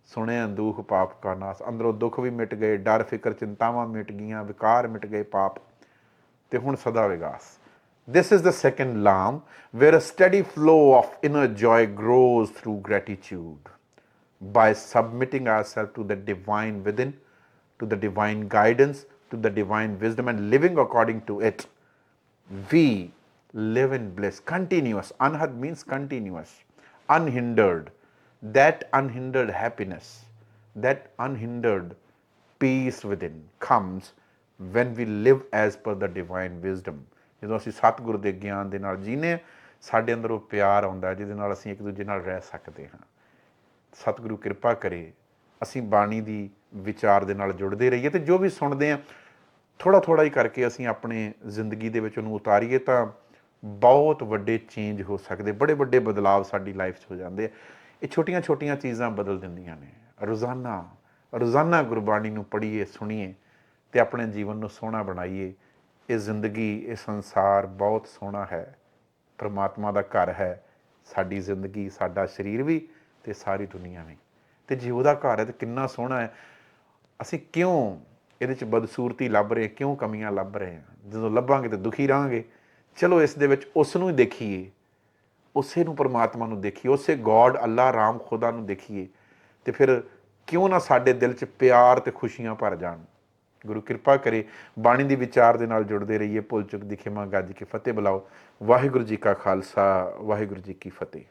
ਸੁਣਿਆ ਦੁੱਖ ਪਾਪ ਕਾ ਨਾਸ ਅੰਦਰੋਂ ਦੁੱਖ ਵੀ ਮਿਟ ਗਏ ਡਰ ਫਿਕਰ ਚਿੰਤਾਵਾਂ ਮਿਟ ਗਈਆਂ ਵਿਕਾਰ ਮਿਟ ਗਏ ਪਾਪ ਤੇ ਹੁਣ ਸਦਾ ਵਿਗਾਸ This is the second lam where a steady flow of inner joy grows through gratitude by submitting ourselves to the divine within, to the divine guidance, to the divine wisdom, and living according to it. We live in bliss, continuous. Anhad means continuous, unhindered. That unhindered happiness, that unhindered peace within comes when we live as per the divine wisdom. ਜਦੋਂ ਅਸੀਂ ਸਤਿਗੁਰ ਦੇ ਗਿਆਨ ਦੇ ਨਾਲ ਜੀਨੇ ਸਾਡੇ ਅੰਦਰ ਉਹ ਪਿਆਰ ਆਉਂਦਾ ਹੈ ਜਿਹਦੇ ਨਾਲ ਅਸੀਂ ਇੱਕ ਦੂਜੇ ਨਾਲ ਰਹਿ ਸਕਦੇ ਹਾਂ ਸਤਿਗੁਰੂ ਕਿਰਪਾ ਕਰੇ ਅਸੀਂ ਬਾਣੀ ਦੀ ਵਿਚਾਰ ਦੇ ਨਾਲ ਜੁੜਦੇ ਰਹੀਏ ਤੇ ਜੋ ਵੀ ਸੁਣਦੇ ਆ ਥੋੜਾ ਥੋੜਾ ਹੀ ਕਰਕੇ ਅਸੀਂ ਆਪਣੇ ਜ਼ਿੰਦਗੀ ਦੇ ਵਿੱਚ ਉਹਨੂੰ ਉਤਾਰੀਏ ਤਾਂ ਬਹੁਤ ਵੱਡੇ ਚੇਂਜ ਹੋ ਸਕਦੇ, ਬੜੇ ਵੱਡੇ ਬਦਲਾਵ ਸਾਡੀ ਲਾਈਫ 'ਚ ਹੋ ਜਾਂਦੇ ਆ। ਇਹ ਛੋਟੀਆਂ ਛੋਟੀਆਂ ਚੀਜ਼ਾਂ ਬਦਲ ਦਿੰਦੀਆਂ ਨੇ। ਰੋਜ਼ਾਨਾ ਰੋਜ਼ਾਨਾ ਗੁਰਬਾਣੀ ਨੂੰ ਪੜ੍ਹੀਏ, ਸੁਣੀਏ ਤੇ ਆਪਣੇ ਜੀਵਨ ਨੂੰ ਸੋਹਣਾ ਬਣਾਈਏ। ਇਹ ਜ਼ਿੰਦਗੀ, ਇਹ ਸੰਸਾਰ ਬਹੁਤ ਸੋਹਣਾ ਹੈ। ਪਰਮਾਤਮਾ ਦਾ ਘਰ ਹੈ, ਸਾਡੀ ਜ਼ਿੰਦਗੀ, ਸਾਡਾ ਸਰੀਰ ਵੀ ਤੇ ਸਾਰੀ ਦੁਨੀਆ ਵੀ। ਤੇ ਜੇ ਉਹਦਾ ਘਰ ਹੈ ਤੇ ਕਿੰਨਾ ਸੋਹਣਾ ਹੈ। ਅਸੀਂ ਕਿਉਂ ਇਹਦੇ ਚ ਬਦਸੂਰਤੀ ਲੱਭ ਰਹੇ, ਕਿਉਂ ਕਮੀਆਂ ਲੱਭ ਰਹੇ ਹਾਂ ਜਦੋਂ ਲੱਭਾਂਗੇ ਤਾਂ ਦੁਖੀ ਰਾਂਗੇ ਚਲੋ ਇਸ ਦੇ ਵਿੱਚ ਉਸ ਨੂੰ ਹੀ ਦੇਖੀਏ। ਉਸੇ ਨੂੰ ਪਰਮਾਤਮਾ ਨੂੰ ਦੇਖੀਏ। ਉਸੇ ਗੋਡ ਅੱਲਾ ਰਾਮ, ਖੁਦਾ ਨੂੰ ਦੇਖੀਏ। ਤੇ ਫਿਰ ਕਿਉਂ ਨਾ ਸਾਡੇ ਦਿਲ 'ਚ ਪਿਆਰ ਤੇ ਖੁਸ਼ੀਆਂ ਭਰ ਜਾਣ। ਗੁਰੂ ਕਿਰਪਾ ਕਰੇ, ਬਾਣੀ ਦੀ ਵਿਚਾਰ ਦੇ ਨਾਲ ਜੁੜਦੇ ਰਹੀਏ। ਭੁੱਲ ਚੁੱਕ ਦੀ ਖਿਮਾ ਗੱਜ ਕੇ ਫਤਿਹ ਬੁਲਾਓ। ਵਾਹਿਗੁਰੂ ਜੀ ਕਾ ਖਾਲਸਾ, ਵਾਹਿਗੁਰੂ ਜੀ ਕੀ ਫਤਿਹ।